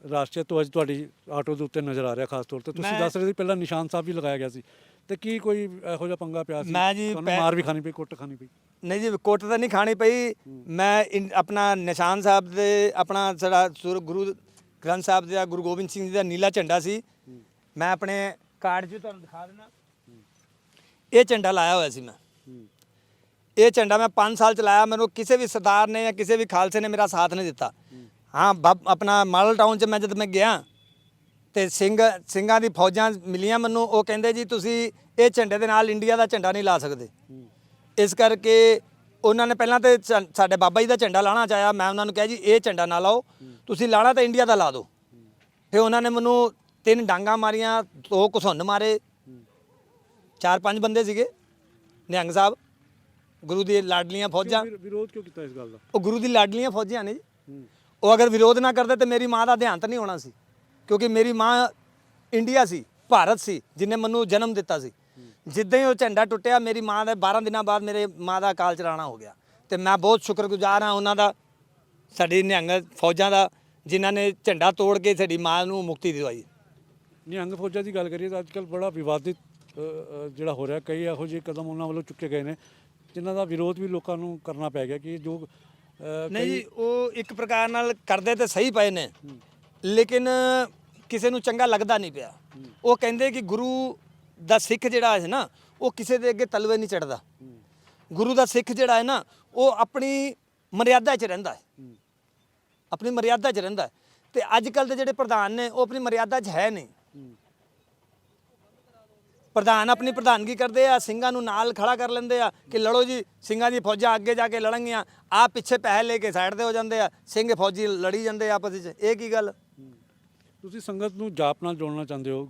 B: ਰਾਸ਼ਟਰੀ ਧਵਜ ਤੁਹਾਡੀ ਆਟੋ ਦੇ ਉੱਤੇ ਨਜ਼ਰ ਆ ਰਿਹਾ ਖਾਸ ਤੌਰ ਤੇ। ਤੁਸੀਂ
A: ਮੈਂ-
B: ਦੱਸ ਰਹੇ ਸੀ ਪਹਿਲਾਂ ਨਿਸ਼ਾਨ ਸਾਹਿਬ ਵੀ ਲਗਾਇਆ ਗਿਆ ਸੀ। ਤੇ ਕੀ ਕੋਈ ਇਹੋ ਜਿਹਾ ਪੰਗਾ ਪਿਆ ਸੀ?
A: ਮੈਂ ਜੀ
B: ਤੁਹਾਨੂੰ
A: ਪੈ-
B: ਮਾਰ ਵੀ ਖਾਣੀ ਪਈ ਕੁੱਟ ਖਾਣੀ ਪਈ।
A: ਨਹੀਂ ਜੀ ਕੋਟ ਤਾਂ ਨਹੀਂ ਖਾਣੀ ਪਈ। ਮੈਂ ਇਨ- ਆਪਣਾ ਨਿਸ਼ਾਨ ਸਾਹਿਬ ਦੇ ਆਪਣਾ ਜਿਹੜਾ ਸੁਰ ਗੁਰੂ ਗ੍ਰੰਥ ਸਾਹਿਬ ਦਾ ਗੁਰੂ ਗੋਬਿੰਦ ਸਿੰਘ ਜੀ ਦਾ ਨੀਲਾ ਝੰਡਾ ਸੀ। ਮੈਂ ਆਪਣੇ ਕਾਰਡ 'ਚ ਤੁਹਾਨੂੰ ਦਿਖਾ ਦੇਣਾ ਇਹ ਝੰਡਾ ਲਾਇਆ ਹੋਇਆ ਸੀ ਮੈਂ। ਇਹ ਝੰਡਾ ਮੈਂ 5 ਸਾਲ ਚਲਾਇਆ। ਮੈਨੂੰ ਕਿਸੇ ਵੀ ਸਰਦਾਰ ਨੇ ਜਾਂ ਕਿਸੇ ਵੀ ਖਾਲਸੇ ਨੇ ਮੇਰਾ ਸਾਥ ਨਹੀਂ ਦਿੱਤਾ। ਹਾਂ ਬੱਬ- ਆਪਣਾ ਮਾਡਲ ਟਾਊਨ 'ਚ ਮੈਂ ਜਦ ਮੈਂ ਗਿਆ ਤੇ ਸਿੰਘ ਸਿੰਘਾਂ ਦੀ ਫੌਜਾਂ ਮਿਲੀਆਂ ਮੈਨੂੰ ਉਹ ਕਹਿੰਦੇ ਜੀ ਤੁਸੀਂ ਇਹ ਝੰਡੇ ਦੇ ਨਾਲ ਇੰਡੀਆ ਦਾ ਝੰਡਾ ਨਹੀਂ ਲਾ ਸਕਦੇ। ਇਸ ਕਰਕੇ ਉਹਨਾਂ ਨੇ ਪਹਿਲਾਂ ਤੇ ਝ- ਸਾਡੇ ਬਾਬਾ ਜੀ ਦਾ ਝੰਡਾ ਲਾਣਾ ਚਾਹਿਆ। ਮੈਂ ਉਹਨਾਂ ਨੂੰ ਕਿਹਾ ਜੀ ਇਹ ਝੰਡਾ ਨਾ ਲਾਓ ਤੁਸੀਂ ਲਾਣਾ ਤਾਂ ਇੰਡੀਆ ਦਾ ਲਾ ਦਿਓ। ਫਿਰ ਉਹਨਾਂ ਨੇ ਮੈਨੂੰ ਤਿੰਨ ਡਾਂਗਾ ਮਾਰੀਆਂ ਦੋ ਘੁਸੁੰਨ ਮਾਰੇ। ਚਾਰ ਪੰਜ ਬੰਦੇ ਸੀਗੇ ਨਿਹੰਗ ਸਾਹਿਬ ਗੁਰੂ ਦੀ ਲਾਡਲੀਆਂ ਫੌਜਾਂ।
B: ਵਿਰੋਧ ਕਿਉਂ ਕੀਤਾ ਇਸ ਗੱਲ ਦਾ?
A: ਉਹ ਗੁਰੂ ਦੀ ਲਾਡਲੀਆਂ ਫੌਜਾਂ ਨੇ ਜੀ। ਉਹ ਅਗਰ ਵਿਰੋਧ ਨਾ ਕਰਦੇ ਤੇ ਮੇਰੀ ਮਾਂ ਦਾ ਦੇਹਾਂਤ ਨਹੀਂ ਹੋਣਾ ਸੀ। ਕਿਉਂਕਿ ਮੇਰੀ ਮਾਂ ਇੰਡੀਆ ਸੀ, ਭਾਰਤ ਸੀ, ਜਿਨੇ ਮੈਨੂੰ ਜਨਮ ਦਿੱਤਾ ਸੀ। ਜਿੱਦਾਂ ਹੀ ਉਹ ਝੰਡਾ ਟੁੱਟਿਆ, ਮੇਰੀ ਮਾਂ ਦੇ 12 ਦਿਨਾਂ ਬਾਅਦ ਮੇਰੇ ਮਾਂ ਦਾ ਅਕਾਲ ਚਲਾਣਾ ਹੋ ਗਿਆ। ਤੇ ਮੈਂ ਬਹੁਤ ਸ਼ੁਕਰਗੁਜ਼ਾਰ ਹਾਂ ਉਹਨਾਂ ਦਾ, ਸਾਡੀ ਨਿਹੰਗ ਫੌਜਾਂ ਦਾ, ਜਿਨ੍ਹਾਂ ਨੇ ਝੰਡਾ ਤੋੜ ਕੇ ਸਾਡੀ ਮਾਂ ਨੂੰ ਮੁਕਤੀ ਦਿਵਾਈ।
B: ਨਿਹੰਗ ਫੌਜਾਂ ਦੀ ਗੱਲ ਕਰੀਏ ਤਾਂ ਅੱਜ ਕੱਲ ਬੜਾ ਵਿਵਾਦਿਤ ਜਿਹੜਾ ਹੋ ਰਿਹਾ। ਕਈ ਇਹੋ ਜਿਹੇ ਕਦਮ ਉਹਨਾਂ ਵੱਲੋਂ ਚੁੱਕੇ ਗਏ ਨੇ, ਜਿਨ੍ਹਾਂ ਦਾ ਵਿਰੋਧ ਵੀ ਲੋਕਾਂ ਨੂੰ ਕਰਨਾ ਪੈ ਗਿਆ ਕਿ ਜੋ
A: ਨਹੀਂ ਜੀ ਉਹ ਇੱਕ ਪ੍ਰਕਾਰ ਨਾਲ ਕਰਦੇ ਤੇ ਸਹੀ ਪਏ ਨੇ। ਲੇਕਿਨ ਕਿਸੇ ਨੂੰ ਚੰਗਾ ਲੱਗਦਾ ਨਹੀਂ ਪਿਆ। ਉਹ ਕਹਿੰਦੇ ਕਿ ਗੁਰੂ ਦਾ ਸਿੱਖ ਜਿਹੜਾ ਹੈ ਨਾ ਉਹ ਕਿਸੇ ਦੇ ਅੱਗੇ ਤਲਵੇ ਨਹੀਂ ਚੜਦਾ। ਗੁਰੂ ਦਾ ਸਿੱਖ ਜਿਹੜਾ ਹੈ ਨਾ ਉਹ ਆਪਣੀ ਮਰਿਆਦਾ 'ਚ ਰਹਿੰਦਾ ਹੈ। ਆਪਣੀ ਮਰਿਆਦਾ 'ਚ ਰਹਿੰਦਾ ਤੇ ਅੱਜ ਕੱਲ ਦੇ ਜਿਹੜੇ ਪ੍ਰਧਾਨ ਨੇ ਉਹ ਆਪਣੀ ਮਰਿਆਦਾ 'ਚ ਹੈ ਨਹੀਂ। ਪ੍ਰਧਾਨ ਆਪਣੀ ਪ੍ਰਧਾਨਗੀ ਕਰਦੇ ਆ ਸਿੰਘਾਂ ਨੂੰ ਨਾਲ ਖੜਾ ਕਰ ਲੈਂਦੇ ਆ ਕਿ ਲੜੋ ਜੀ ਸਿੰਘਾਂ ਦੀ ਫੌਜਾਂ ਅੱਗੇ ਜਾ ਕੇ ਲੜਨਗੀਆਂ ਆ ਪਿੱਛੇ ਪੈਸੇ ਲੈ ਕੇ ਸਾਈਡ ਤੇ ਹੋ ਜਾਂਦੇ ਆ ਸਿੰਘ ਫੌਜੀ ਲੜੀ ਜਾਂਦੇ ਆ ਆਪਸ ਵਿੱਚ ਇਹ ਕੀ ਗੱਲ
B: ਤੁਸੀਂ ਸੰਗਤ ਨੂੰ ਜਾਪ ਨਾਲ ਜੋੜਨਾ ਚਾਹੁੰਦੇ ਹੋ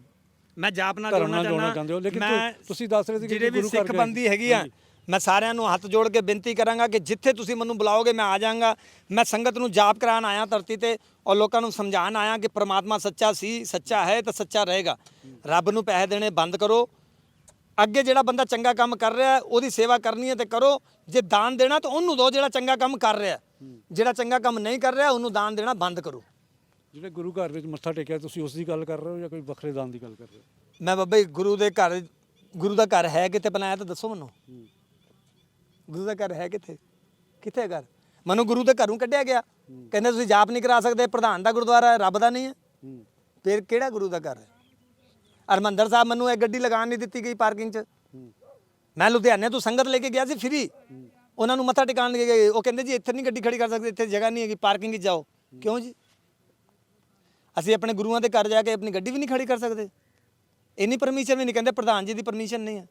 A: ਮੈਂ ਜਾਪ ਨਾਲ ਜੋੜਨਾ ਚਾਹੁੰਦਾ
B: ਚਾਹੁੰਦੇ ਹੋ, ਲੇਕਿਨ
A: ਮੈਂ
B: ਤੁਸੀਂ ਦੱਸ ਰਹੇ ਸੀ ਕਿ
A: ਜਿਹੜੇ ਵੀ
B: ਗੁਰੂ ਘਰ
A: ਸਿੱਖ। ਬੰਦੀ ਹੈਗੀ ਆ। ਮੈਂ ਸਾਰਿਆਂ ਨੂੰ ਹੱਥ ਜੋੜ ਕੇ ਬੇਨਤੀ ਕਰਾਂਗਾ ਕਿ ਜਿੱਥੇ ਤੁਸੀਂ ਮੈਨੂੰ ਬੁਲਾਓਗੇ ਮੈਂ ਆ ਜਾਵਾਂਗਾ। ਮੈਂ ਸੰਗਤ ਨੂੰ ਜਾਪ ਕਰਾਉਣ ਆਇਆ ਧਰਤੀ ਤੇ ਔਰ ਲੋਕਾਂ ਨੂੰ ਸਮਝਾਉਣ ਆਇਆ ਕਿ ਪ੍ਰਮਾਤਮਾ ਸੱਚਾ ਸੀ ਸੱਚਾ ਹੈ ਤਾਂ ਸੱਚਾ ਰਹੇਗਾ। ਰੱਬ ਨੂੰ ਪੈਸੇ ਦੇਣੇ ਬੰਦ ਕਰੋ। ਅੱਗੇ ਜਿਹੜਾ ਬੰਦਾ ਚੰਗਾ ਕੰਮ ਕਰ ਰਿਹਾ ਉਹਦੀ ਸੇਵਾ ਕਰਨੀ ਹੈ ਤੇ ਕਰੋ। ਜੇ ਦਾਨ ਦੇਣਾ ਤਾਂ ਉਹਨੂੰ ਦਿਓ ਜਿਹੜਾ ਚੰਗਾ ਕੰਮ ਕਰ ਰਿਹਾ। ਜਿਹੜਾ ਚੰਗਾ ਕੰਮ ਨਹੀਂ ਕਰ ਰਿਹਾ ਉਹਨੂੰ ਦਾਨ ਦੇਣਾ ਬੰਦ ਕਰੋ।
B: ਜਿਹੜੇ ਗੁਰੂ ਘਰ ਵਿੱਚ ਮੱਥਾ ਟੇਕਿਆ ਤੁਸੀਂ ਉਸ ਦੀ ਗੱਲ ਕਰ ਰਹੇ ਹੋ ਜਾਂ ਕੋਈ ਵੱਖਰੇ ਦਾਨ ਦੀ ਗੱਲ ਕਰ ਰਹੇ ਹੋ?
A: ਮੈਂ ਬਾਬਾ ਜੀ ਗੁਰੂ ਦੇ ਘਰ ਗੁਰੂ ਦਾ ਘਰ ਹੈ ਕਿਤੇ ਬਣਾਇਆ ਤਾਂ ਦੱਸੋ ਮੈਨੂੰ। ਗੁਰੂ ਦਾ ਘਰ ਹੈ ਕਿੱਥੇ? ਕਿੱਥੇ ਹੈ ਘਰ? ਮੈਨੂੰ ਗੁਰੂ ਦੇ ਘਰੋਂ ਕੱਢਿਆ ਗਿਆ। ਕਹਿੰਦੇ ਤੁਸੀਂ ਜਾਪ ਨਹੀਂ ਕਰਾ ਸਕਦੇ ਪ੍ਰਧਾਨ ਦਾ ਗੁਰਦੁਆਰਾ ਹੈ ਰੱਬ ਦਾ ਨਹੀਂ ਹੈ। ਫਿਰ ਕਿਹੜਾ ਗੁਰੂ ਦਾ ਘਰ ਹੈ? ਹਰਮੰਦਰ ਸਾਹਿਬ ਮੈਨੂੰ ਇਹ ਗੱਡੀ ਲਗਾਉਣ ਨਹੀਂ ਦਿੱਤੀ ਗਈ ਪਾਰਕਿੰਗ 'ਚ। ਮੈਂ ਲੁਧਿਆਣੇ ਤੋਂ ਸੰਗਤ ਲੈ ਕੇ ਗਿਆ ਸੀ ਫ੍ਰੀ ਉਹਨਾਂ ਨੂੰ ਮੱਥਾ ਟਿਕਾਣ ਲੈ ਗਏ। ਉਹ ਕਹਿੰਦੇ ਜੀ ਇੱਥੇ ਨਹੀਂ ਗੱਡੀ ਖੜੀ ਕਰ ਸਕਦੇ ਇੱਥੇ ਜਗ੍ਹਾ ਨਹੀਂ ਹੈਗੀ ਪਾਰਕਿੰਗ 'ਚ ਜਾਓ। ਕਿਉਂ ਜੀ? ਅਸੀਂ ਆਪਣੇ ਗੁਰੂਆਂ ਦੇ ਘਰ ਜਾ ਕੇ ਆਪਣੀ ਗੱਡੀ ਵੀ ਨਹੀਂ ਖੜੀ ਕਰ ਸਕਦੇ। ਇੰਨੀ ਪਰਮਿਸ਼ਨ ਵੀ ਨਹੀਂ ਕਹਿੰਦੇ ਪ੍ਰਧਾਨ ਜੀ ਦੀ ਪਰਮਿਸ਼ਨ ਨਹੀਂ ਹੈ।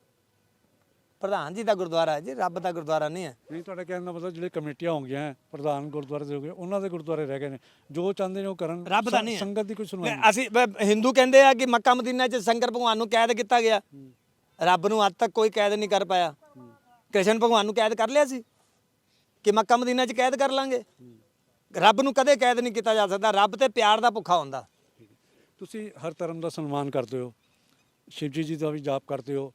A: ਪ੍ਰਧਾਨ ਜੀ ਦਾ ਗੁਰਦੁਆਰਾ ਹੈ ਜੀ ਰੱਬ ਦਾ ਗੁਰਦੁਆਰਾ ਨਹੀਂ ਹੈ।
B: ਨਹੀਂ ਤੁਹਾਡਾ ਕਹਿਣ ਦਾ ਮਤਲਬ ਜਿਹੜੇ ਕਮੇਟੀਆਂ ਹੋ ਗਈਆਂ ਪ੍ਰਧਾਨ ਗੁਰਦੁਆਰੇ ਦੇ ਹੋ ਗਏ ਉਹਨਾਂ ਦੇ ਗੁਰਦੁਆਰੇ ਰਹਿ ਗਏ ਨੇ। ਜੋ ਚਾਹੁੰਦੇ ਨੇ ਉਹ ਕਰਨ।
A: ਰੱਬ ਦਾ ਨਹੀਂ ਹੈ।
B: ਸੰਗਤ ਦੀ ਕੋਈ ਸੁਣਵਾਈ
A: ਨਹੀਂ, ਅਸੀਂ ਬ- ਹਿੰਦੂ ਕਹਿੰਦੇ ਆ ਕਿ ਮੱਕਾ ਮਦੀਨਾ 'ਚ ਸ਼ੰਕਰ ਭਗਵਾਨ ਨੂੰ ਕੈਦ ਕੀਤਾ ਗਿਆ। ਰੱਬ ਨੂੰ ਅੱਜ ਤੱਕ ਕੋਈ ਕੈਦ ਨਹੀਂ ਕਰ ਪਾਇਆ। ਕ੍ਰਿਸ਼ਨ ਭਗਵਾਨ ਨੂੰ ਕੈਦ ਕਰ ਲਿਆ ਸੀ ਕਿ ਮੱਕਾ ਮਦੀਨਾ 'ਚ ਕੈਦ ਕਰ ਲਾਂਗੇ। ਰੱਬ ਨੂੰ ਕਦੇ ਕੈਦ ਨਹੀਂ ਕੀਤਾ ਜਾ ਸਕਦਾ। ਰੱਬ ਤੇ ਪਿਆਰ ਦਾ ਭੁੱਖਾ ਹੁੰਦਾ।
B: ਤੁਸੀਂ ਹਰ ਧਰਮ ਦਾ ਸਨਮਾਨ ਕਰਦੇ ਹੋ। ਸ਼ਿਵਜੀ ਜੀ ਦਾ ਵੀ ਜਾਪ ਕਰਦੇ ਹੋ।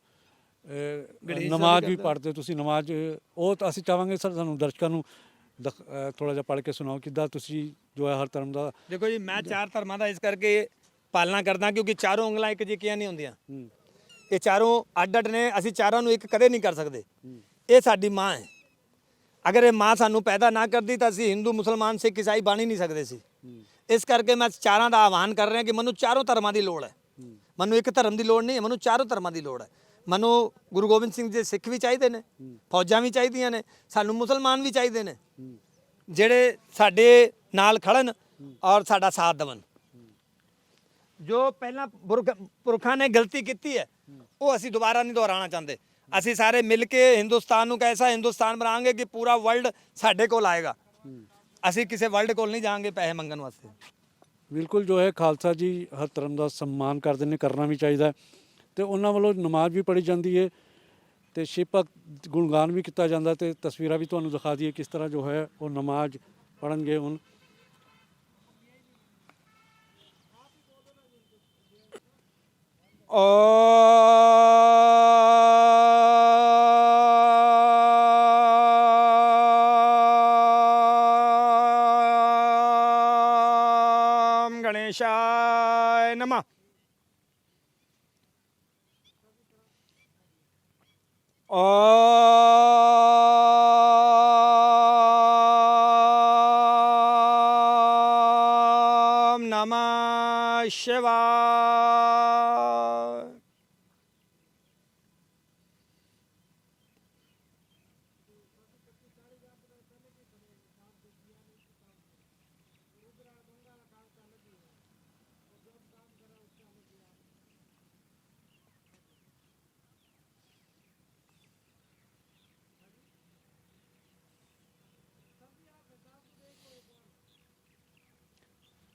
B: ਨਮਾਜ਼ ਵੀ। ਪੜ੍ਹਦੇ ਹੋ ਤੁਸੀਂ ਨਮਾਜ਼ ਉਹ ਤਾਂ ਅਸੀਂ ਚਾਹਾਂਗੇ ਸਰ ਸਾਨੂੰ ਦਰਸ਼ਕਾਂ ਨੂੰ ਥੋੜਾ ਜਿਹਾ ਪੜ੍ਹ ਕੇ ਸੁਣਾਓ ਕਿੱਦਾਂ ਤੁਸੀਂ ਜੋ ਹੈ ਹਰ ਧਰਮ ਦਾ
A: ਦੇਖੋ ਜੀ ਮੈਂ ਚਾਰ ਧਰਮਾਂ ਦਾ ਇਸ ਕਰਕੇ ਪਾਲਣਾ ਕਰਦਾ ਕਿਉਂਕਿ ਚਾਰੋਂ ਉਂਗਲਾਂ ਇੱਕ ਜਿਹੀਆਂ ਨਹੀਂ ਹੁੰਦੀਆਂ। ਇਹ ਚਾਰੋਂ ਅੱਡ ਅੱਡ ਨੇ ਅਸੀਂ ਚਾਰਾਂ ਨੂੰ ਇੱਕ ਕਦੇ ਨਹੀਂ ਕਰ ਸਕਦੇ। ਇਹ ਸਾਡੀ ਮਾਂ ਹੈ। ਅਗਰ ਇਹ ਮਾਂ ਸਾਨੂੰ ਪੈਦਾ ਨਾ ਕਰਦੀ ਤਾਂ ਅਸੀਂ ਹਿੰਦੂ ਮੁਸਲਮਾਨ ਸਿੱਖ ਈਸਾਈ ਬਣ ਹੀ ਨਹੀਂ ਸਕਦੇ ਸੀ। ਇਸ ਕਰਕੇ ਮੈਂ ਚਾਰਾਂ ਦਾ ਆਹਵਾਨ ਕਰ ਰਿਹਾ ਕਿ ਮੈਨੂੰ ਚਾਰੋਂ ਧਰਮਾਂ ਦੀ ਲੋੜ ਹੈ। ਮੈਨੂੰ ਇੱਕ ਧਰਮ ਦੀ ਲੋੜ ਨਹੀਂ ਹੈ ਮੈਨੂੰ ਚਾਰੋਂ ਧਰਮਾਂ ਦੀ ਲੋੜ ਹੈ। ਮੈਨੂੰ ਗੁਰੂ ਗੋਬਿੰਦ ਸਿੰਘ ਜੀ ਸਿੱਖ ਵੀ ਚਾਹੀਦੇ ਨੇ, ਫੌਜਾਂ ਵੀ ਚਾਹੀਦੀਆਂ ਨੇ, ਸਾਨੂੰ ਮੁਸਲਮਾਨ ਵੀ ਚਾਹੀਦੇ ਨੇ, ਜਿਹੜੇ ਸਾਡੇ ਨਾਲ ਖੜਨ ਔਰ ਸਾਡਾ ਸਾਥ ਦੇਵਣ ਜੋ ਪਹਿਲਾਂ ਪੁਰਖਾਂ ਨੇ ਗਲਤੀ ਕੀਤੀ ਹੈ, ਉਹ ਅਸੀਂ ਦੁਬਾਰਾ ਨਹੀਂ ਦੁਹਰਾਉਣਾ ਚਾਹੁੰਦੇ। ਅਸੀਂ ਸਾਰੇ ਮਿਲ ਕੇ ਹਿੰਦੁਸਤਾਨ ਨੂੰ ਕੈਸਾ ਹਿੰਦੁਸਤਾਨ ਬਣਾਵਾਂਗੇ ਕਿ ਪੂਰਾ ਵਰਲਡ ਸਾਡੇ ਕੋਲ ਆਏਗਾ। ਅਸੀਂ ਕਿਸੇ ਵਰਲਡ ਕੋਲ ਨਹੀਂ ਜਾਵਾਂਗੇ ਪੈਸੇ ਮੰਗਣ ਵਾਸਤੇ।
B: ਬਿਲਕੁਲ ਜੋ ਹੈ, ਖਾਲਸਾ ਜੀ ਹਰ ਧਰਮ ਦਾ ਸਨਮਾਨ ਕਰਦੇ ਨੇ, ਕਰਨਾ ਵੀ ਚਾਹੀਦਾ ਤੇ ਉਹਨਾਂ ਵੱਲੋਂ ਨਮਾਜ਼ ਵੀ ਪੜ੍ਹੀ ਜਾਂਦੀ ਹੈ ਤੇ ਭਗਤ ਗੁਣਗਾਨ ਵੀ ਕੀਤਾ ਜਾਂਦਾ ਤੇ ਤਸਵੀਰਾਂ ਵੀ ਤੁਹਾਨੂੰ ਦਿਖਾ ਦਈਏ ਕਿਸ ਤਰ੍ਹਾਂ ਜੋ ਹੈ ਉਹ ਨਮਾਜ਼ ਪੜ੍ਹਨਗੇ ਹੁਣ।
A: ਗਣੇਸ਼ਾ 哦。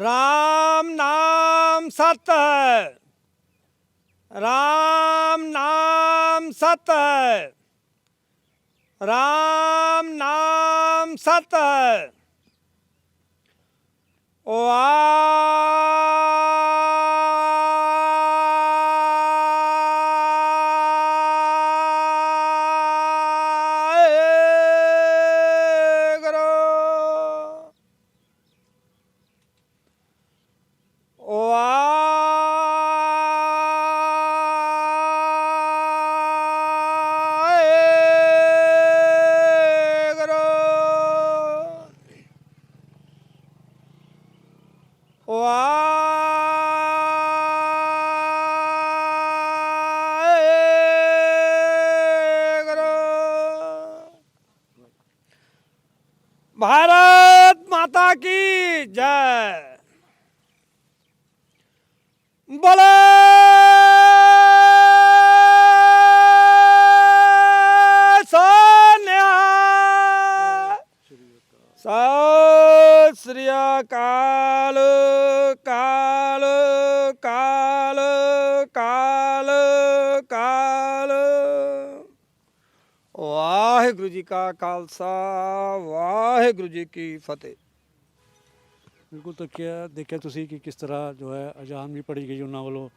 A: ਰਾਮ ਨਾਮ ਸਤ ਹੈ। ਰਾਮ ਨਾਮ ਸਤ ਹੈ। ਰਾਮ ਨਾਮ ਸਤ ਓ ਕਾਲ ਕਾਲ। ਵਾਹਿਗੁਰੂ ਜੀ ਕਾ ਖਾਲਸਾ, ਵਾਹਿਗੁਰੂ ਜੀ ਕੀ ਫਤਿਹ।
B: ਬਿਲਕੁਲ ਤੱਕਿਆ ਦੇਖਿਆ ਤੁਸੀਂ ਕਿ ਕਿਸ ਤਰ੍ਹਾਂ ਜੋ ਹੈ, ਅਜ਼ਾਨ ਵੀ ਪੜ੍ਹੀ ਗਈ ਉਹਨਾਂ ਵੱਲੋਂ।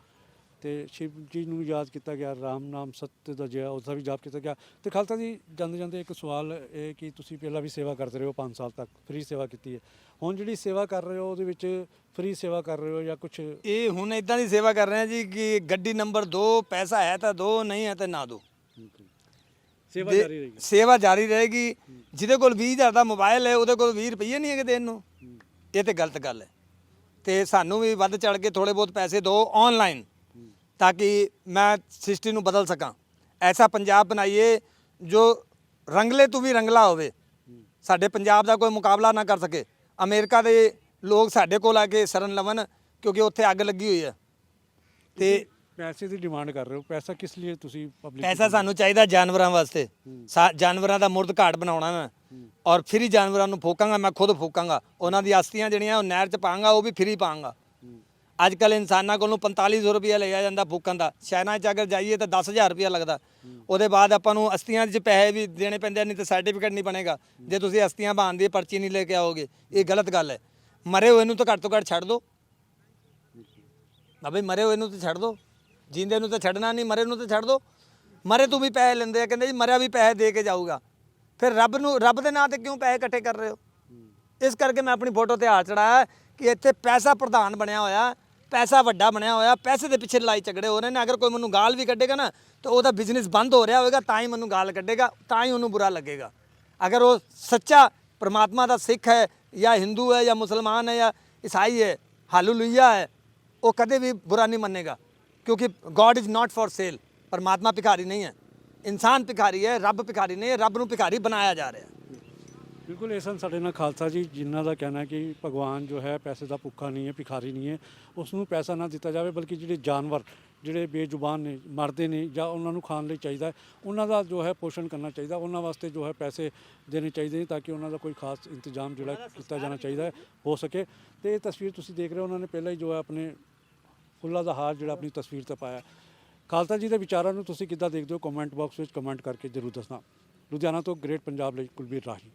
B: ਤੇ ਸ਼ਿਵ ਜੀ ਨੂੰ ਯਾਦ ਕੀਤਾ ਗਿਆ ਰਾਮ ਨਾਮ ਸਤਿ ਦਾ ਜੈ ਉਸ ਦਾ ਵੀ ਜਾਪ ਕੀਤਾ ਗਿਆ। ਤੇ ਖਾਲਸਾ ਜੀ ਜਾਂਦੇ ਜਾਂਦੇ ਇੱਕ ਸਵਾਲ ਇਹ ਕਿ ਤੁਸੀਂ ਪਹਿਲਾਂ ਵੀ ਸੇਵਾ ਕਰਦੇ ਰਹੇ ਹੋ 5 ਸਾਲ ਤੱਕ ਫ੍ਰੀ ਸੇਵਾ ਕੀਤੀ ਹੈ। ਹੁਣ ਜਿਹੜੀ ਸੇਵਾ ਕਰ ਰਹੇ ਹੋ ਉਹਦੇ ਵਿੱਚ ਫ੍ਰੀ ਸੇਵਾ ਕਰ ਰਹੇ ਹੋ ਜਾਂ ਕੁਝ
A: ਇਹ ਹੁਣ ਇਦਾਂ ਦੀ ਸੇਵਾ ਕਰ ਰਹੇ ਹਾਂ ਜੀ ਕਿ ਗੱਡੀ ਨੰਬਰ 2 ਪੈਸਾ ਹੈ ਤਾਂ ਦੋ ਨਹੀਂ ਹੈ ਤਾਂ ਨਾ ਦੋ।
B: ਸੇਵਾ
A: ਦੇ-
B: ਜਾਰੀ ਰਹੇਗੀ।
A: ਸੇਵਾ ਜਾਰੀ ਰਹੇਗੀ ਜਿਹਦੇ ਕੋਲ 20000 ਦਾ ਮੋਬਾਈਲ ਹੈ ਉਹਦੇ ਕੋਲ 20 ਰੁਪਏ ਨਹੀਂ ਹੈਗੇ ਦੇਣ ਨੂੰ। ਇਹ ਤੇ ਗਲਤ ਗੱਲ ਹੈ। ਤੇ ਸਾਨੂੰ ਵੀ ਵੱਧ ਚੜ ਕੇ ਥੋੜੇ ਬਹੁਤ ਪੈਸੇ ਦਿਓ ਆਨਲਾਈਨ ਤਾਂ ਕਿ ਮੈਂ ਸਿਸਟਮ ਨੂੰ ਬਦਲ ਸਕਾਂ। ਐਸਾ ਪੰਜਾਬ ਬਣਾਈਏ ਜੋ ਰੰਗਲੇ ਤੋਂ ਵੀ ਰੰਗਲਾ ਹੋਵੇ। ਸਾਡੇ ਪੰਜਾਬ ਦਾ ਕੋਈ ਮੁਕਾਬਲਾ ਨਾ ਕਰ ਸਕੇ। ਅਮਰੀਕਾ ਦੇ ਲੋਕ ਸਾਡੇ ਕੋਲ ਆ ਕੇ ਸ਼ਰਨ ਲਵਨ ਕਿਉਂਕਿ ਉੱਥੇ ਅੱਗ ਲੱਗੀ ਹੋਈ ਹੈ। ਤੇ
B: ਪੈਸੇ ਦੀ ਡਿਮਾਂਡ ਕਰ ਰਹੇ ਹੋ। ਪੈਸਾ ਕਿਸ ਲਈ ਤੁਸੀਂ ਪਬਲਿਕ
A: ਪੈਸਾ ਸਾਨੂੰ ਚਾਹੀਦਾ ਜਾਨਵਰਾਂ ਵਾਸਤੇ। ਸਾ- ਜਾਨਵਰਾਂ ਦਾ ਮੁਰਦ ਘਾਟ ਬਣਾਉਣਾ ਮੈਂ। ਔਰ ਫਰੀ ਜਾਨਵਰਾਂ ਨੂੰ ਫੋਕਾਂਗਾ ਮੈਂ ਖੁਦ ਫੋਕਾਂਗਾ। ਉਹਨਾਂ ਦੀ ਅਸਥੀਆਂ ਜਿਹੜੀਆਂ ਉਹ ਨਹਿਰ 'ਚ ਪਾਵਾਂਗਾ ਉਹ ਵੀ ਫਰੀ ਪਾਵਾਂਗਾ। ਅੱਜ ਕੱਲ ਇਨਸਾਨਾਂ ਕੋਲੋਂ 4500 ਰੁਪਇਆ ਲਿਆ ਜਾਂਦਾ ਫੂਕਣ ਦਾ। ਸ਼ਹਿਰਾਂ 'ਚ ਅਗਰ ਜਾਈਏ ਤਾਂ 10000 ਰੁਪਇਆ ਲੱਗਦਾ। ਉਹਦੇ ਬਾਅਦ ਆਪਾਂ ਨੂੰ ਅਸਤੀਆਂ 'ਚ ਪੈਸੇ ਵੀ ਦੇਣੇ ਪੈਂਦੇ ਨਹੀਂ ਤਾਂ ਸਰਟੀਫਿਕੇਟ ਨਹੀਂ ਬਣੇਗਾ। ਜੇ ਤੁਸੀਂ ਅਸਤੀਆਂ ਬਹਾਨ ਦੀ ਪਰਚੀ ਨਹੀਂ ਲੈ ਕੇ ਆਓਗੇ, ਇਹ ਗਲਤ ਗੱਲ ਹੈ। ਮਰੇ ਹੋਏ ਨੂੰ ਤਾਂ ਘੱਟ ਤੋਂ ਘੱਟ ਛੱਡ ਦਿਓ। ਅਬੇ ਮਰੇ ਹੋਏ ਨੂੰ ਤਾਂ ਛੱਡ ਦਿਓ। ਜਿੰਦੇ ਨੂੰ ਤਾਂ ਛੱਡਣਾ ਨਹੀਂ, ਮਰੇ ਨੂੰ ਤਾਂ ਛੱਡ ਦਿਓ। ਮਰੇ ਤੂੰ ਵੀ ਪੈਸੇ ਲੈਂਦੇ ਆ, ਕਹਿੰਦੇ ਜੀ ਮਰਿਆ ਵੀ ਪੈਸੇ ਦੇ ਕੇ ਜਾਊਗਾ। ਫਿਰ ਰੱਬ ਨੂੰ, ਰੱਬ ਦੇ ਨਾਂ ਤੇ ਕਿਉਂ ਪੈਸੇ ਇਕੱਠੇ ਕਰ ਰਹੇ ਹੋ? ਇਸ ਕਰਕੇ ਮੈਂ ਆਪਣੀ ਫੋਟੋ ਤੇ ਹਾਥ ਚੜਾਇਆ ਕਿ ਇੱਥੇ ਪੈਸਾ ਪ੍ਰਧਾਨ ਬਣਿਆ ਹੋਇਆ। ਪੈਸਾ ਵੱਡਾ ਬਣਿਆ ਹੋਇਆ, ਪੈਸੇ ਦੇ ਪਿੱਛੇ ਲੜਾਈ ਝਗੜੇ ਹੋ ਰਹੇ ਨੇ। ਅਗਰ ਕੋਈ ਮੈਨੂੰ ਗਾਲ ਵੀ ਕੱਢੇਗਾ ਨਾ, ਤਾਂ ਉਹਦਾ ਬਿਜ਼ਨਸ ਬੰਦ ਹੋ ਰਿਹਾ ਹੋਵੇਗਾ, ਤਾਂ ਹੀ ਮੈਨੂੰ ਗਾਲ ਕੱਢੇਗਾ, ਤਾਂ ਹੀ ਉਹਨੂੰ ਬੁਰਾ ਲੱਗੇਗਾ। ਅਗਰ ਉਹ ਸੱਚਾ ਪ੍ਰਮਾਤਮਾ ਦਾ ਸਿੱਖ ਹੈ, ਜਾਂ ਹਿੰਦੂ ਹੈ, ਜਾਂ ਮੁਸਲਮਾਨ ਹੈ, ਜਾਂ ਈਸਾਈ ਹੈ, ਹਾਲੂਲੂਇਆ ਹੈ, ਉਹ ਕਦੇ ਵੀ ਬੁਰਾ ਨਹੀਂ ਮੰਨੇਗਾ। ਕਿਉਂਕਿ God is not for sale ਪਰਮਾਤਮਾ ਭਿਖਾਰੀ ਨਹੀਂ ਹੈ। ਇਨਸਾਨ ਭਿਖਾਰੀ ਹੈ, ਰੱਬ ਭਿਖਾਰੀ ਨਹੀਂ ਹੈ, ਰੱਬ ਨੂੰ ਭਿਖਾਰੀ ਬਣਾਇਆ ਜਾ ਰਿਹਾ। ਹੈ
B: ਬਿਲਕੁਲ, ਇਹ ਸਨ ਸਾਡੇ ਨਾਲ ਖਾਲਸਾ ਜੀ, ਜਿਨ੍ਹਾਂ ਦਾ ਕਹਿਣਾ ਹੈ ਕਿ ਭਗਵਾਨ ਜੋ ਹੈ, ਪੈਸੇ ਦਾ ਭੁੱਖਾ ਨਹੀਂ ਹੈ, ਭਿਖਾਰੀ ਨਹੀਂ ਹੈ। ਉਸ ਨੂੰ ਪੈਸਾ ਨਾ ਦਿੱਤਾ ਜਾਵੇ, ਬਲਕਿ ਜਿਹੜੇ ਜਾਨਵਰ, ਜਿਹੜੇ ਬੇਜ਼ੁਬਾਨ ਨੇ, ਮਰਦੇ ਨੇ ਜਾਂ ਉਹਨਾਂ ਨੂੰ ਖਾਣ ਲਈ ਚਾਹੀਦਾ ਉਹਨਾਂ ਦਾ ਜੋ ਹੈ ਪੋਸ਼ਣ ਕਰਨਾ ਚਾਹੀਦਾ, ਉਹਨਾਂ ਵਾਸਤੇ ਜੋ ਹੈ ਪੈਸੇ ਦੇਣੇ ਚਾਹੀਦੇ ਨੇ ਤਾਂ ਕਿ ਉਹਨਾਂ ਦਾ ਕੋਈ ਖਾਸ ਇੰਤਜ਼ਾਮ ਜਿਹੜਾ ਕੀਤਾ ਜਾਣਾ ਚਾਹੀਦਾ ਹੋ ਸਕੇ। ਤੇ ਇਹ ਤਸਵੀਰ ਤੁਸੀਂ ਦੇਖ ਰਹੇ ਹੋ, ਉਹਨਾਂ ਨੇ ਪਹਿਲਾਂ ਹੀ ਜੋ ਹੈ ਆਪਣੇ ਫੁੱਲਾਂ ਦਾ ਹਾਰ ਜਿਹੜਾ ਆਪਣੀ ਤਸਵੀਰ ਤੇ ਪਾਇਆ। ਖਾਲਸਾ ਜੀ ਦੇ ਵਿਚਾਰਾਂ ਨੂੰ ਤੁਸੀਂ ਕਿੱਦਾਂ ਦੇਖਦੇ ਹੋ? ਕਮੈਂਟ ਬਾਕਸ ਵਿੱਚ ਕਮੈਂਟ ਕਰਕੇ ਜ਼ਰੂਰ ਦੱਸਣਾ। ਲੁਧਿਆਣਾ ਤੋਂ ਗ੍ਰੇਟ ਪੰਜਾਬ ਲਈ ਕੁਲਬੀਰ ਰਾਹੀ।